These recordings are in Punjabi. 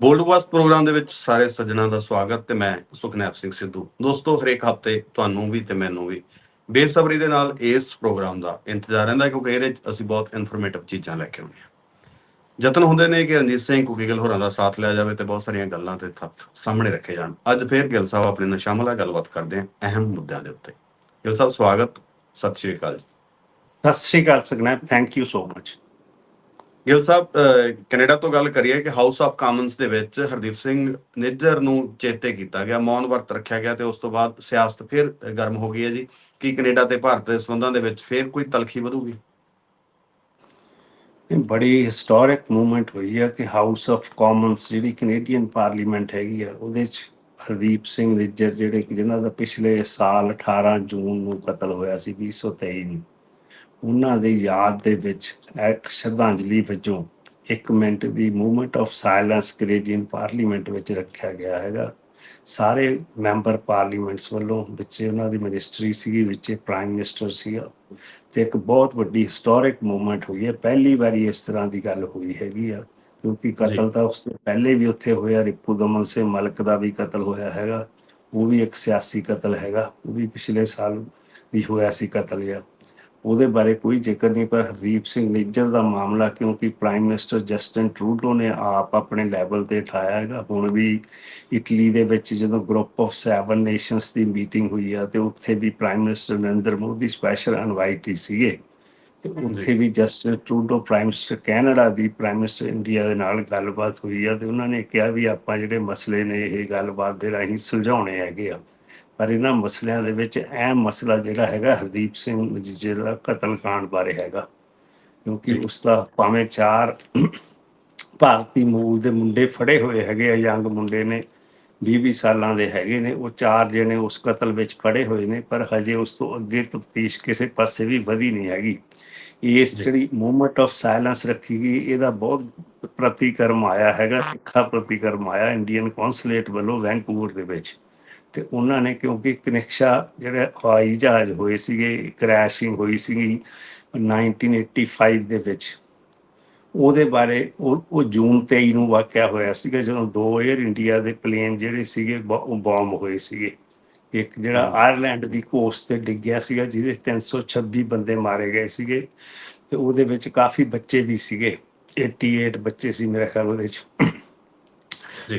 ਬੋਲਡਵਾਸ ਪ੍ਰੋਗਰਾਮ ਦੇ ਵਿੱਚ ਸਾਰੇ ਸੱਜਣਾ ਦਾ ਸਵਾਗਤ ਤੇ ਮੈਂ ਸੁਖਨੈਪ ਸਿੰਘ ਸਿੱਧੂ। ਦੋਸਤੋ, ਹਰੇਕ ਹਫ਼ਤੇ ਤੁਹਾਨੂੰ ਵੀ ਤੇ ਮੈਨੂੰ ਵੀ ਬੇਸਬਰੀ ਦੇ ਨਾਲ ਇਸ ਪ੍ਰੋਗਰਾਮ ਦਾ ਇੰਤਜ਼ਾਰ ਰਹਿੰਦਾ ਕਿਉਂਕਿ ਇਹਦੇ 'ਚ ਅਸੀਂ ਬਹੁਤ ਇਨਫੋਰਮੇਟਿਵ ਚੀਜ਼ਾਂ ਲੈ ਕੇ ਆਉਂਦੇ ਹਾਂ। ਯਤਨ ਹੁੰਦੇ ਨੇ ਕਿ ਰਣਜੀਤ ਸਿੰਘ ਕੁਕੀਗਲ ਹੋਰਾਂ ਦਾ ਸਾਥ ਲਿਆ ਜਾਵੇ ਤੇ ਬਹੁਤ ਸਾਰੀਆਂ ਗੱਲਾਂ ਤੇ ਤੱਥ ਸਾਹਮਣੇ ਰੱਖੇ ਜਾਣ। ਅੱਜ ਫੇਰ ਗਿੱਲ ਸਾਹਿਬ ਆਪਣੇ ਨਾਲ ਸ਼ਾਮਲ ਆ ਗੱਲਬਾਤ ਕਰਦੇ ਹਾਂ ਅਹਿਮ ਮੁੱਦਿਆਂ ਦੇ ਉੱਤੇ। ਗਿੱਲ ਸਾਹਿਬ, ਸਵਾਗਤ। ਸਤਿ Sri Akal ji. Sat Sri Akal Sukhnaib thank you so much Gill Sahib Canada ਤੋਂ ਗੱਲ ਕਰੀਏ ਕਿ ਹਾਊਸ ਆਫ ਕਾਮਨਸ ਦੇ ਵਿੱਚ ਹਰਦੀਪ ਸਿੰਘ ਨਿੱਜਰ ਨੂੰ ਚੇਤੇ ਕੀਤਾ ਗਿਆ, ਮੌਨ ਵਰਤ ਰੱਖਿਆ ਗਿਆ ਤੇ ਉਸ ਤੋਂ ਬਾਅਦ ਸਿਆਸਤ ਫਿਰ ਗਰਮ ਹੋ ਗਈ ਹੈ ਜੀ। ਕੀ ਕੈਨੇਡਾ ਤੇ ਭਾਰਤ ਦੇ ਸੰਬੰਧਾਂ ਦੇ ਵਿੱਚ ਫਿਰ ਕੋਈ ਤਲਖੀ ਵਧੂਗੀ? ਇਹ ਬੜੀ ਹਿਸਟੋਰਿਕ ਮੂਵਮੈਂਟ ਹੋਈ ਹੈ ਕਿ ਹਾਊਸ ਆਫ ਕਾਮਨਸ ਜਿਹੜੀ ਕੈਨੇਡੀਅਨ ਪਾਰਲੀਮੈਂਟ ਹੈਗੀ ਆ, ਉਹਦੇ ਚ ਹਰਦੀਪ ਸਿੰਘ ਨਿੱਜਰ ਜਿਹੜੇ ਕਿ ਜਿਨ੍ਹਾਂ ਦਾ ਪਿਛਲੇ ਸਾਲ 18 ਜੂਨ ਨੂੰ ਕਤਲ ਹੋਇਆ ਸੀ 2023 ਨੂੰ। ਉਹਨਾਂ ਦੀ ਯਾਦ ਦੇ ਵਿੱਚ ਇੱਕ ਸ਼ਰਧਾਂਜਲੀ ਵਜੋਂ ਇੱਕ minute the movement of silence Canadian parliament ਵਿੱਚ ਰੱਖਿਆ ਗਿਆ ਹੈਗਾ। ਸਾਰੇ ਮੈਂਬਰ ਪਾਰਲੀਮੈਂਟਸ ਵੱਲੋਂ ਵਿੱਚ ਉਹਨਾਂ ਦੀ ਮਿਨਿਸਟਰੀ ਸੀਗੀ ਵਿੱਚ ਪ੍ਰਾਈਮ ਮਿਨਿਸਟਰ ਸੀਗਾ ਤੇ ਇੱਕ ਬਹੁਤ ਵੱਡੀ ਹਿਸਟੋਰਿਕ ਮੂਵਮੈਂਟ ਹੋਈ ਹੈ। ਪਹਿਲੀ ਵਾਰੀ ਇਸ ਤਰ੍ਹਾਂ ਦੀ ਗੱਲ ਹੋਈ ਹੈਗੀ ਆ ਕਿਉਂਕਿ ਕਤਲ ਤਾਂ ਉਸ ਤੋਂ ਪਹਿਲੇ ਵੀ ਉੱਥੇ ਹੋਇਆ ਰਿਪੂ ਦਮਨ ਸਿੰਘ ਮਲਕ ਦਾ ਵੀ ਕਤਲ ਹੋਇਆ ਹੈਗਾ। ਉਹ ਵੀ ਇੱਕ ਸਿਆਸੀ ਕਤਲ ਹੈਗਾ ਉਹ ਵੀ ਪਿਛਲੇ ਸਾਲ ਵੀ ਹੋਇਆ ਸੀ ਕਤਲ ਆ ਉਹਦੇ ਬਾਰੇ ਕੋਈ ਜ਼ਿਕਰ ਨਹੀਂ ਪਰ ਹਰਦੀਪ ਸਿੰਘ ਨਿੱਜਰ ਦਾ ਮਾਮਲਾ ਕਿਉਂਕਿ ਪ੍ਰਾਈਮ ਮਿਨਿਸਟਰ ਜਸਟਿਨ ਟਰੂਡੋ ਨੇ ਆਪ ਆਪਣੇ ਲੈਵਲ ਤੇ ਉਠਾਇਆ ਹੈਗਾ। ਹੁਣ ਵੀ ਇਟਲੀ ਦੇ ਵਿੱਚ ਜਦੋਂ ਗਰੁੱਪ ਆਫ 7 ਨੇਸ਼ਨਸ ਦੀ ਮੀਟਿੰਗ ਹੋਈ ਆ ਤੇ ਉੱਥੇ ਵੀ prime minister Narendra Modi special invitee ਸੀਗੇ। ਤੇ ਉੱਥੇ ਵੀ Justin Trudeau prime minister Canada ਦੀ ਪ੍ਰਾਈਮ ਮਿਨਿਸਟਰ ਇੰਡੀਆ ਦੇ ਨਾਲ ਗੱਲਬਾਤ ਹੋਈ ਆ ਤੇ ਉਹਨਾਂ ਨੇ ਕਿਹਾ ਵੀ ਆਪਾਂ ਜਿਹੜੇ ਮਸਲੇ ਨੇ ਇਹ ਗੱਲਬਾਤ ਦੇ ਰਾਹੀਂ ਸੁਲਝਾਉਣੇ ਹੈਗੇ ਆ। ਪਰ ਇਹਨਾਂ ਮਸਲਿਆਂ ਦੇ ਵਿੱਚ ਅਹਿਮ ਮਸਲਾ ਜਿਹੜਾ ਹੈਗਾ ਹਰਦੀਪ ਸਿੰਘ ਮਜੀਠੀਆ ਦਾ ਕਤਲकांड ਬਾਰੇ ਹੈਗਾ ਕਿਉਂਕਿ। ਉਸ ਦਾ ਭਾਵੇਂ ਚਾਰ ਭਾਰਤੀ ਮੂਲ ਦੇ ਮੁੰਡੇ ਫੜੇ ਹੋਏ ਹੈਗੇ ਆ ਯੰਗ ਮੁੰਡੇ ਨੇ 20-20 ਸਾਲਾਂ ਦੇ ਹੈਗੇ ਨੇ ਉਹ ਚਾਰ ਜਿਹੜੇ ਉਸ ਕਤਲ ਵਿੱਚ ਫੜੇ ਹੋਏ ਨੇ ਪਰ ਹਜੇ ਉਸ ਤੋਂ ਅੱਗੇ ਤਫਤੀਸ਼ ਕਿਸੇ ਪਾਸੇ ਵੀ ਵਧੀ ਨਹੀਂ ਹੈਗੀ ਇਸ। ਜਿਹੜੀ ਮੂਵਮੈਂਟ ਆਫ ਸਾਇਲੈਂਸ ਰੱਖੀ ਗਈ ਇਹਦਾ ਬਹੁਤ ਪ੍ਰਤੀਕਰਮ ਆਇਆ ਹੈਗਾ ਸਿੱਖਾ ਪ੍ਰਤੀਕਰਮ ਆਇਆ ਇੰਡੀਅਨ ਕੌਂਸੂਲੇਟ ਵੱਲੋਂ ਵੈਂਕੂਵਰ ਦੇ ਵਿੱਚ ਤੇ ਉਹਨਾਂ ਨੇ ਕਿਉਂਕਿ ਕਨਿਕਸ਼ਾ ਜਿਹੜੇ ਹਵਾਈ ਜਹਾਜ਼ ਹੋਏ ਸੀਗੇ ਕ੍ਰੈਸ਼ਿੰਗ ਹੋਈ ਸੀਗੀ 1985 ਦੇ ਵਿੱਚ। ਉਹਦੇ ਬਾਰੇ ਉਹ ਜੂਨ 23 ਨੂੰ ਵਾਕਿਆ ਹੋਇਆ ਸੀਗਾ ਜਦੋਂ ਦੋ 에ਅਰ ਇੰਡੀਆ ਦੇ ਪਲੇਨ ਜਿਹੜੇ ਸੀਗੇ ਉਹ ਬੰਬ ਹੋਏ ਸੀਗੇ। ਇੱਕ ਜਿਹੜਾ। ਆਇਰਲੈਂਡ ਦੀ ਕੋਸਟ ਤੇ ਡਿੱਗਿਆ ਸੀਗਾ ਜਿਹਦੇ 'ਚ 326 ਬੰਦੇ ਮਾਰੇ ਗਏ ਸੀਗੇ ਤੇ ਉਹਦੇ ਵਿੱਚ ਕਾਫੀ ਬੱਚੇ ਵੀ ਸੀਗੇ। 88 ਬੱਚੇ ਸੀ ਮੇਰੇ ਖਿਆਲ ਉਹਦੇ 'ਚ। ਜੀ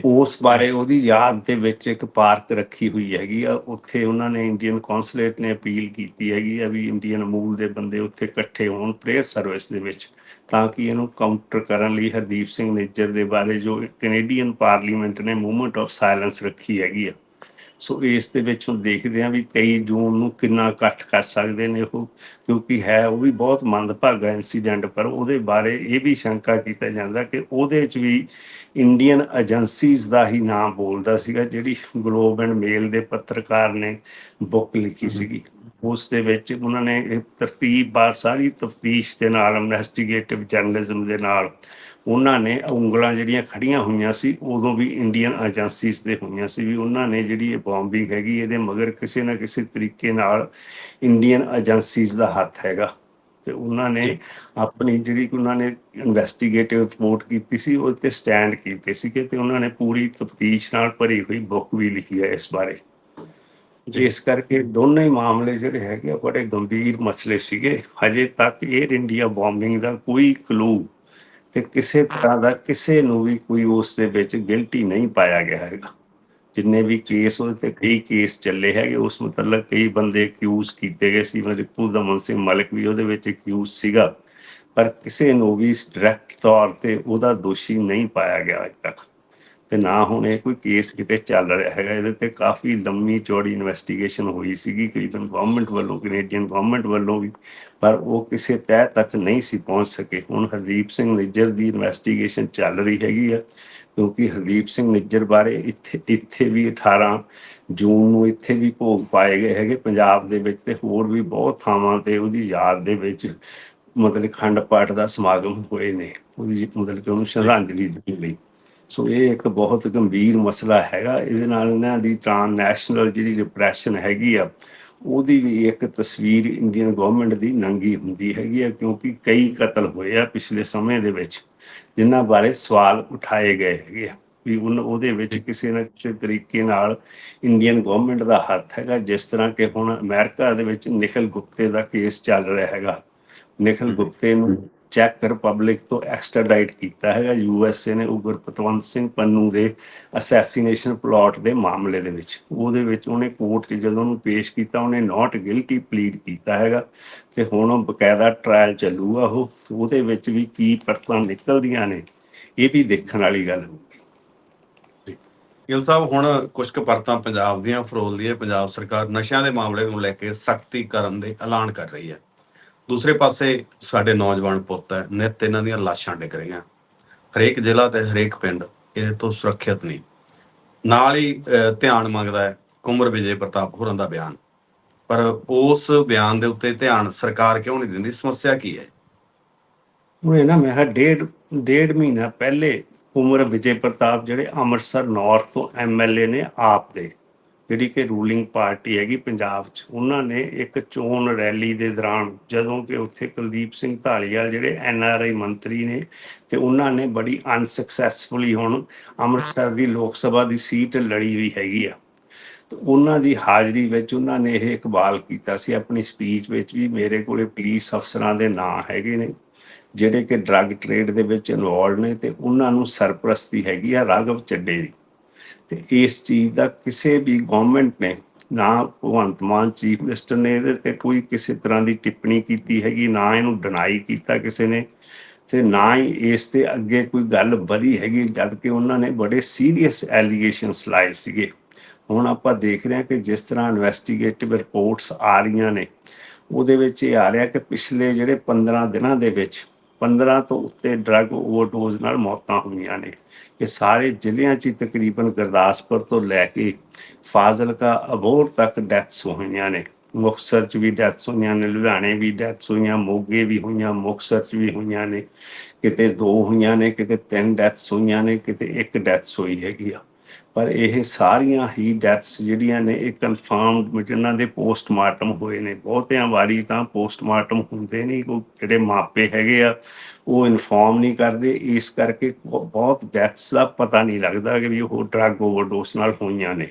ਉਸ ਬਾਰੇ ਉਹਦੀ ਯਾਦ ਦੇ ਵਿੱਚ ਇੱਕ ਪਾਰਕ ਰੱਖੀ ਹੋਈ ਹੈਗੀ ਆ। ਉੱਥੇ ਉਹਨਾਂ ਨੇ ਇੰਡੀਅਨ ਕੌਂਸੂਲੇਟ ਨੇ ਅਪੀਲ ਕੀਤੀ ਹੈਗੀ ਆ ਵੀ ਇੰਡੀਅਨ ਮੂਲ ਦੇ ਬੰਦੇ ਉੱਥੇ ਇਕੱਠੇ ਹੋਣ ਪ੍ਰੇਅਰ ਸਰਵਿਸ ਦੇ ਵਿੱਚ, ਤਾਂ ਕਿ ਇਹਨੂੰ ਕਾਊਂਟਰ ਕਰਨ ਲਈ ਹਰਦੀਪ ਸਿੰਘ ਨਿੱਜਰ ਦੇ ਬਾਰੇ ਜੋ ਕੈਨੇਡੀਅਨ ਪਾਰਲੀਮੈਂਟ ਨੇ ਮੂਵਮੈਂਟ ਆਫ ਸਾਇਲੈਂਸ ਰੱਖੀ ਹੈਗੀ ਆ। ਸੋ ਇਸ ਦੇ ਵਿੱਚ ਹੁਣ ਦੇਖਦੇ ਹਾਂ ਵੀ 23 ਜੂਨ ਨੂੰ ਕਿੰਨਾ ਇਕੱਠ ਕਰ ਸਕਦੇ ਨੇ ਉਹ ਕਿਉਂਕਿ ਹੈ ਉਹ ਵੀ ਬਹੁਤ ਮੰਦਭਾਗਾ ਇਨਸੀਡੈਂਟ ਪਰ ਉਹਦੇ ਬਾਰੇ ਇਹ ਵੀ ਸ਼ੰਕਾ ਕੀਤਾ ਜਾਂਦਾ ਕਿ ਉਹਦੇ 'ਚ ਵੀ ਇੰਡੀਅਨ ਏਜੰਸੀਜ਼ ਦਾ ਹੀ ਨਾਮ ਬੋਲਦਾ ਸੀਗਾ ਜਿਹੜੀ ਗਲੋਬ ਐਂਡ ਮੇਲ ਦੇ ਪੱਤਰਕਾਰ ਨੇ ਬੁੱਕ ਲਿਖੀ ਸੀਗੀ। ਉਸ ਦੇ ਵਿੱਚ ਉਹਨਾਂ ਨੇ ਇਹ ਤਰਤੀਬ ਬਾਰ ਸਾਰੀ ਤਫਤੀਸ਼ ਦੇ ਨਾਲ ਇਨਵੈਸਟੀਗੇਟਿਵ ਜਰਨਲਿਜ਼ਮ ਦੇ ਨਾਲ ਉਹਨਾਂ ਨੇ ਉਂਗਲਾਂ ਜਿਹੜੀਆਂ ਖੜੀਆਂ ਹੋਈਆਂ ਸੀ ਉਦੋਂ ਵੀ ਇੰਡੀਅਨ ਏਜੰਸੀਜ਼ ਦੇ ਹੋਈਆਂ ਸੀ ਵੀ ਉਹਨਾਂ ਨੇ ਜਿਹੜੀ ਇਹ ਬੰਬਿੰਗ ਹੈਗੀ ਇਹਦੇ ਮਗਰ ਕਿਸੇ ਨਾ ਕਿਸੇ ਤਰੀਕੇ ਨਾਲ ਇੰਡੀਅਨ ਏਜੰਸੀਜ਼ ਦਾ ਹੱਥ ਹੈਗਾ ਤੇ ਉਹਨਾਂ ਨੇ। ਆਪਣੀ ਜਿਹੜੀ ਕਿ ਉਹਨਾਂ ਨੇ ਇਨਵੈਸਟੀਗੇਟਿਵ ਰਿਪੋਰਟ ਕੀਤੀ ਸੀ ਉਹ ਤੇ ਸਟੈਂਡ ਕੀਤੇ ਸੀਗੇ ਤੇ ਉਹਨਾਂ ਨੇ ਪੂਰੀ ਤਫਤੀਸ਼ ਨਾਲ ਭਰੀ ਹੋਈ ਬੁੱਕ ਵੀ ਲਿਖੀ ਹੈ ਇਸ ਬਾਰੇ ਜੀ। ਇਸ ਕਰਕੇ ਦੋਨੇ ਹੀ ਮਾਮਲੇ ਜਿਹੜੇ ਹੈਗੇ ਬੜੇ ਗੰਭੀਰ ਮਸਲੇ ਸੀਗੇ ਹਜੇ ਤੱਕ 에ਅਰ ਇੰਡੀਆ ਬੰਬਿੰਗ ਦਾ ਕੋਈ ਕਲੂ ਤੇ ਕਿਸੇ ਤਰ੍ਹਾਂ ਦਾ ਕਿਸੇ ਨੂੰ ਵੀ ਕੋਈ ਉਸ ਦੇ ਵਿੱਚ ਗਿਲਟੀ ਨਹੀਂ ਪਾਇਆ ਗਿਆ ਹੈਗਾ। ਜਿੰਨੇ ਵੀ ਕੇਸ ਉਹਦੇ ਤੇ ਕਈ ਕੇਸ ਚੱਲੇ ਹੈਗੇ, ਉਸ ਮੁਤਲਕ ਕਈ ਬੰਦੇ ਅਕਿਊਜ਼ ਕੀਤੇ ਗਏ ਸੀ, ਮਤਲਬ ਰਿਪੂ ਦਮਨ ਸਿੰਘ ਮਲਕ ਵੀ ਉਹਦੇ ਵਿੱਚ ਅਕਿਊਜ਼ ਸੀਗਾ। ਪਰ ਕਿਸੇ ਨੂੰ ਵੀ ਡਾਇਰੈਕਟ ਤੌਰ ਤੇ ਉਹਦਾ ਦੋਸ਼ੀ ਨਹੀਂ ਪਾਇਆ ਗਿਆ ਅਜੇ ਤੱਕ। ਤੇ ਨਾ ਹੁਣ ਇਹ ਕੋਈ ਕੇਸ ਕਿਤੇ ਚੱਲ ਰਿਹਾ ਹੈਗਾ, ਇਹਦੇ ਤੇ ਕਾਫੀ ਲੰਮੀ ਚੌੜੀ ਇਨਵੈਸਟੀਗੇਸ਼ਨ ਹੋਈ ਸੀਗੀ ਕਿ ਇਵਨ ਗਵਰਨਮੈਂਟ ਵੱਲੋਂ ਕੈਨੇਡੀਅਨ ਗਵਰਨਮੈਂਟ ਵੱਲੋਂ ਵੀ, ਪਰ ਉਹ ਕਿਸੇ ਤਹਿ ਤੱਕ ਨਹੀਂ ਸੀ ਪਹੁੰਚ ਸਕੇ। ਹੁਣ ਹਰਦੀਪ ਸਿੰਘ ਨਿੱਜਰ ਦੀ ਇਨਵੈਸਟੀਗੇਸ਼ਨ ਚੱਲ ਰਹੀ ਹੈਗੀ ਆ, ਕਿਉਂਕਿ ਹਰਦੀਪ ਸਿੰਘ ਨਿੱਜਰ ਬਾਰੇ ਇੱਥੇ ਇੱਥੇ ਵੀ 18 ਜੂਨ ਨੂੰ ਇੱਥੇ ਵੀ ਭੋਗ ਪਾਏ ਗਏ ਹੈਗੇ, ਪੰਜਾਬ ਦੇ ਵਿੱਚ ਤੇ ਹੋਰ ਵੀ ਬਹੁਤ ਥਾਵਾਂ ਤੇ ਉਹਦੀ ਯਾਦ ਦੇ ਵਿੱਚ ਮਤਲਬ ਖੰਡ ਪਾਠ ਦਾ ਸਮਾਗਮ ਹੋਏ ਨੇ, ਉਹਦੀ ਮਤਲਬ ਕਿ ਉਹਨੂੰ ਸ਼ਰਧਾਂਜਲੀ ਦੇਣ ਲਈ। ਸੋ ਇਹ ਇੱਕ ਬਹੁਤ ਗੰਭੀਰ ਮਸਲਾ ਹੈਗਾ। ਇਹਦੇ ਨਾਲ ਇਹਨਾਂ ਦੀ ਟ੍ਰਾਂਸਨੈਸ਼ਨਲ ਜਿਹੜੀ ਰਿਪਰੈਸ਼ਨ ਹੈਗੀ ਆ ਉਹਦੀ ਵੀ ਇੱਕ ਤਸਵੀਰ ਇੰਡੀਅਨ ਗਵਰਨਮੈਂਟ ਦੀ ਨੰਗੀ ਹੁੰਦੀ ਹੈਗੀ ਆ ਕਿਉਂਕਿ ਕਈ ਕਤਲ ਹੋਏ ਆ ਪਿਛਲੇ ਸਮੇਂ ਦੇ ਵਿੱਚ ਜਿਨ੍ਹਾਂ ਬਾਰੇ ਸਵਾਲ ਉਠਾਏ ਗਏ ਹੈਗੇ ਆ। ਵੀ ਉਨ ਉਹਦੇ ਵਿੱਚ ਕਿਸੇ ਨਾ ਕਿਸੇ ਤਰੀਕੇ ਨਾਲ ਇੰਡੀਅਨ ਗਵਰਨਮੈਂਟ ਦਾ ਹੱਥ ਹੈਗਾ ਜਿਸ ਤਰ੍ਹਾਂ ਕਿ ਹੁਣ ਅਮਰੀਕਾ ਦੇ ਵਿੱਚ ਨਿਖਲ ਗੁਪਤੇ ਦਾ ਕੇਸ ਚੱਲ ਰਿਹਾ ਹੈਗਾ। ਨਿਖਲ। ਗੁਪਤੇ ਨੂੰ ਚੈੱਕ ਰਿਪਬਲਿਕ ਤੋਂ ਐਕਸਟ੍ਰਾਡਾਈਟ ਕੀਤਾ ਹੈਗਾ। ਯੂਐਸਏ ਨੇ ਉਹ ਗੁਰਪਤਵੰਤ ਸਿੰਘ ਪੰਨੂ ਦੇ ਅਸੈਸੀਨੇਸ਼ਨ ਪਲਾਟ ਦੇ ਮਾਮਲੇ ਦੇ ਵਿੱਚ। ਉਹਦੇ ਵਿੱਚ ਉਹਨੇ ਕੋਰਟ 'ਚ ਜਦੋਂ ਉਹਨੂੰ ਪੇਸ਼ ਕੀਤਾ, ਉਹਨੇ ਨਾਟ ਗਿਲਟੀ ਪਲੀਡ ਕੀਤਾ ਹੈਗਾ ਤੇ ਹੁਣ ਉਹ ਬਕਾਇਦਾ ਟ੍ਰਾਇਲ ਚੱਲੂਗਾ ਉਹ। ਉਹਦੇ ਵਿੱਚ ਵੀ ਕੀ ਪਰਤਾਂ ਨਿਕਲਦੀਆਂ ਨੇ, ਇਹ ਵੀ ਦੇਖਣ ਵਾਲੀ ਗੱਲ ਹੋਊਗੀ। ਗਿੱਲ ਸਾਹਿਬ, ਹੁਣ ਕੁਝ ਕੁ ਪਰਤਾਂ ਪੰਜਾਬ ਦੀਆਂ ਫਰੋਲ ਦੀ ਹੈ ਪੰਜਾਬ ਸਰਕਾਰ ਨਸ਼ਿਆਂ ਦੇ ਮਾਮਲੇ ਨੂੰ ਲੈ ਕੇ ਸਖਤੀ ਕਰਨ ਦੇ ਐਲਾਨ ਕਰ ਰਹੀ ਹੈ। ਦੂਸਰੇ ਪਾਸੇ ਸਾਡੇ ਨੌਜਵਾਨ ਪੁੱਤ ਹੈ, ਨਿਤ ਇਹਨਾਂ ਦੀਆਂ ਲਾਸ਼ਾਂ ਡਿੱਗ ਰਹੀਆਂ। ਹਰੇਕ ਜ਼ਿਲ੍ਹਾ ਤੇ ਹਰੇਕ ਪਿੰਡ ਇਹਦੇ ਤੋਂ ਸੁਰੱਖਿਅਤ ਨਹੀਂ ਨਾਲ ਹੀ ਧਿਆਨ ਮੰਗਦਾ ਹੈ ਕੁਮਰ ਵਿਜੇ ਪ੍ਰਤਾਪ ਹੋਰਾਂ ਦਾ ਬਿਆਨ। ਪਰ ਉਸ ਬਿਆਨ ਦੇ ਉੱਤੇ ਧਿਆਨ ਸਰਕਾਰ ਕਿਉਂ ਨਹੀਂ ਦਿੰਦੀ? ਸਮੱਸਿਆ ਕੀ ਹੈ? ਉਹਨੇ ਨਾ ਮੈਂ ਕਿਹਾ ਡੇਢ ਡੇਢ ਮਹੀਨਾ ਪਹਿਲੇ ਉਮਰ ਵਿਜੇ ਪ੍ਰਤਾਪ ਜਿਹੜੇ ਅੰਮ੍ਰਿਤਸਰ ਨਾਰਥ ਤੋਂ ਐਮਐਲਏ ਨੇ ਆਪ ਦੇ। ਜਿਹੜੀ ਕਿ ਰੂਲਿੰਗ ਪਾਰਟੀ ਹੈਗੀ ਪੰਜਾਬ 'ਚ, ਉਹਨਾਂ ਨੇ ਇੱਕ ਚੋਣ ਰੈਲੀ ਦੇ ਦੌਰਾਨ ਜਦੋਂ ਕਿ ਉੱਥੇ ਕੁਲਦੀਪ ਸਿੰਘ ਢਾਲੀਵਾਲ ਜਿਹੜੇ ਐੱਨ ਆਰ ਆਈ ਮੰਤਰੀ ਨੇ ਤੇ ਉਹਨਾਂ ਨੇ ਬੜੀ ਅਨਸਕਸੈਸਫੁਲੀ ਹੁਣ ਅੰਮ੍ਰਿਤਸਰ ਦੀ ਲੋਕ ਸਭਾ ਦੀ ਸੀਟ ਲੜੀ ਵੀ ਹੈਗੀ ਆ। ਤੇ ਉਹਨਾਂ ਦੀ ਹਾਜ਼ਰੀ ਵਿੱਚ ਉਹਨਾਂ ਨੇ ਇਹ ਇਕਬਾਲ ਕੀਤਾ ਸੀ, ਆਪਣੀ ਸਪੀਚ ਵਿੱਚ ਵੀ ਮੇਰੇ ਕੋਲੇ ਪੁਲਿਸ ਅਫਸਰਾਂ ਦੇ ਨਾਂ ਹੈਗੇ ਨੇ, ਜਿਹੜੇ ਕਿ ਡਰੱਗ ਟ੍ਰੇਡ ਦੇ ਵਿੱਚ ਇਨਵੋਲਡ ਨੇ ਤੇ ਉਹਨਾਂ ਨੂੰ ਸਰਪ੍ਰਸਤੀ ਹੈਗੀ ਆ ਰਾਘਵ ਚੱਡੇ ਦੀ। ਤੇ ਇਸ ਚੀਜ਼ ਦਾ ਕਿਸੇ ਵੀ ਗਵਰਨਮੈਂਟ ਨੇ, ਨਾ ਭਗਵੰਤ ਮਾਨ ਚੀਫ ਮਿਨਿਸਟਰ ਨੇ ਇਹਦੇ ਤੇ ਕੋਈ ਕਿਸੇ ਤਰ੍ਹਾਂ ਦੀ ਟਿੱਪਣੀ ਕੀਤੀ ਹੈਗੀ, ਨਾ ਇਹਨੂੰ ਡਿਨਾਈ ਕੀਤਾ ਕਿਸੇ ਨੇ ਤੇ ਨਾ ਹੀ ਇਸ ਤੇ ਅੱਗੇ ਕੋਈ ਗੱਲ ਵਧੀ ਹੈਗੀ, ਜਦ ਕਿ ਉਹਨਾਂ ਨੇ ਬੜੇ ਸੀਰੀਅਸ ਐਲੀਗੇਸ਼ਨਸ ਲਾਏ ਸੀਗੇ। ਹੁਣ ਆਪਾਂ ਦੇਖ ਰਹੇ ਹਾਂ ਕਿ ਜਿਸ ਤਰ੍ਹਾਂ ਇਨਵੈਸਟੀਗੇਟਿਵ ਰਿਪੋਰਟਸ ਆ ਰਹੀਆਂ ਨੇ, ਉਹਦੇ ਵਿੱਚ ਇਹ ਆ ਰਿਹਾ ਕਿ ਪਿਛਲੇ ਜਿਹੜੇ 15 ਦਿਨਾਂ ਦੇ ਵਿੱਚ 15 ਤੋਂ ਉੱਤੇ ਡਰੱਗ ਓਵਰਡੋਜ਼ ਨਾਲ ਮੌਤਾਂ ਹੋਈਆਂ ਨੇ। ਇਹ ਸਾਰੇ ਜ਼ਿਲ੍ਹਿਆਂ 'ਚ ਤਕਰੀਬਨ ਗੁਰਦਾਸਪੁਰ ਤੋਂ ਲੈ ਕੇ ਫਾਜ਼ਿਲਕਾ, ਅਬੋਹਰ ਤੱਕ ਡੈਥਸ ਹੋਈਆਂ ਨੇ। ਮੁਕਤਸਰ 'ਚ ਵੀ ਡੈਥਸ ਹੋਈਆਂ ਨੇ, ਲੁਧਿਆਣੇ ਵੀ ਡੈਥਸ ਹੋਈਆਂ, ਮੋਗੇ ਵੀ ਹੋਈਆਂ, ਮੁਕਤਸਰ 'ਚ ਵੀ ਹੋਈਆਂ ਨੇ। ਕਿਤੇ ਦੋ ਹੋਈਆਂ ਨੇ, ਕਿਤੇ ਤਿੰਨ ਡੈਥਸ ਹੋਈਆਂ ਨੇ, ਕਿਤੇ ਇੱਕ ਡੈਥਸ ਹੋਈ ਹੈਗੀ ਆ। ਪਰ ਇਹ ਸਾਰੀਆਂ ਹੀ ਡੈਥਸ ਜਿਹੜੀਆਂ ਨੇ ਇਹ ਕਨਫਰਮਡ ਜਿਨ੍ਹਾਂ ਦੇ ਪੋਸਟਮਾਰਟਮ ਹੋਏ ਨੇ। ਬਹੁਤਿਆਂ ਵਾਰੀ ਤਾਂ ਪੋਸਟਮਾਰਟਮ ਹੁੰਦੇ ਨਹੀਂ ਕੋਈ ਜਿਹੜੇ ਮਾਪੇ ਹੈਗੇ ਆ ਉਹ ਇਨਫੋਰਮ ਨਹੀਂ ਕਰਦੇ। ਇਸ ਕਰਕੇ ਬਹੁ- ਬਹੁਤ ਡੈਥਸ ਦਾ ਪਤਾ ਨਹੀਂ ਲੱਗਦਾ ਕਿ ਵੀ ਉਹ ਡਰੱਗ ਓਵਰਡੋਸ ਨਾਲ ਹੋਈਆਂ ਨੇ।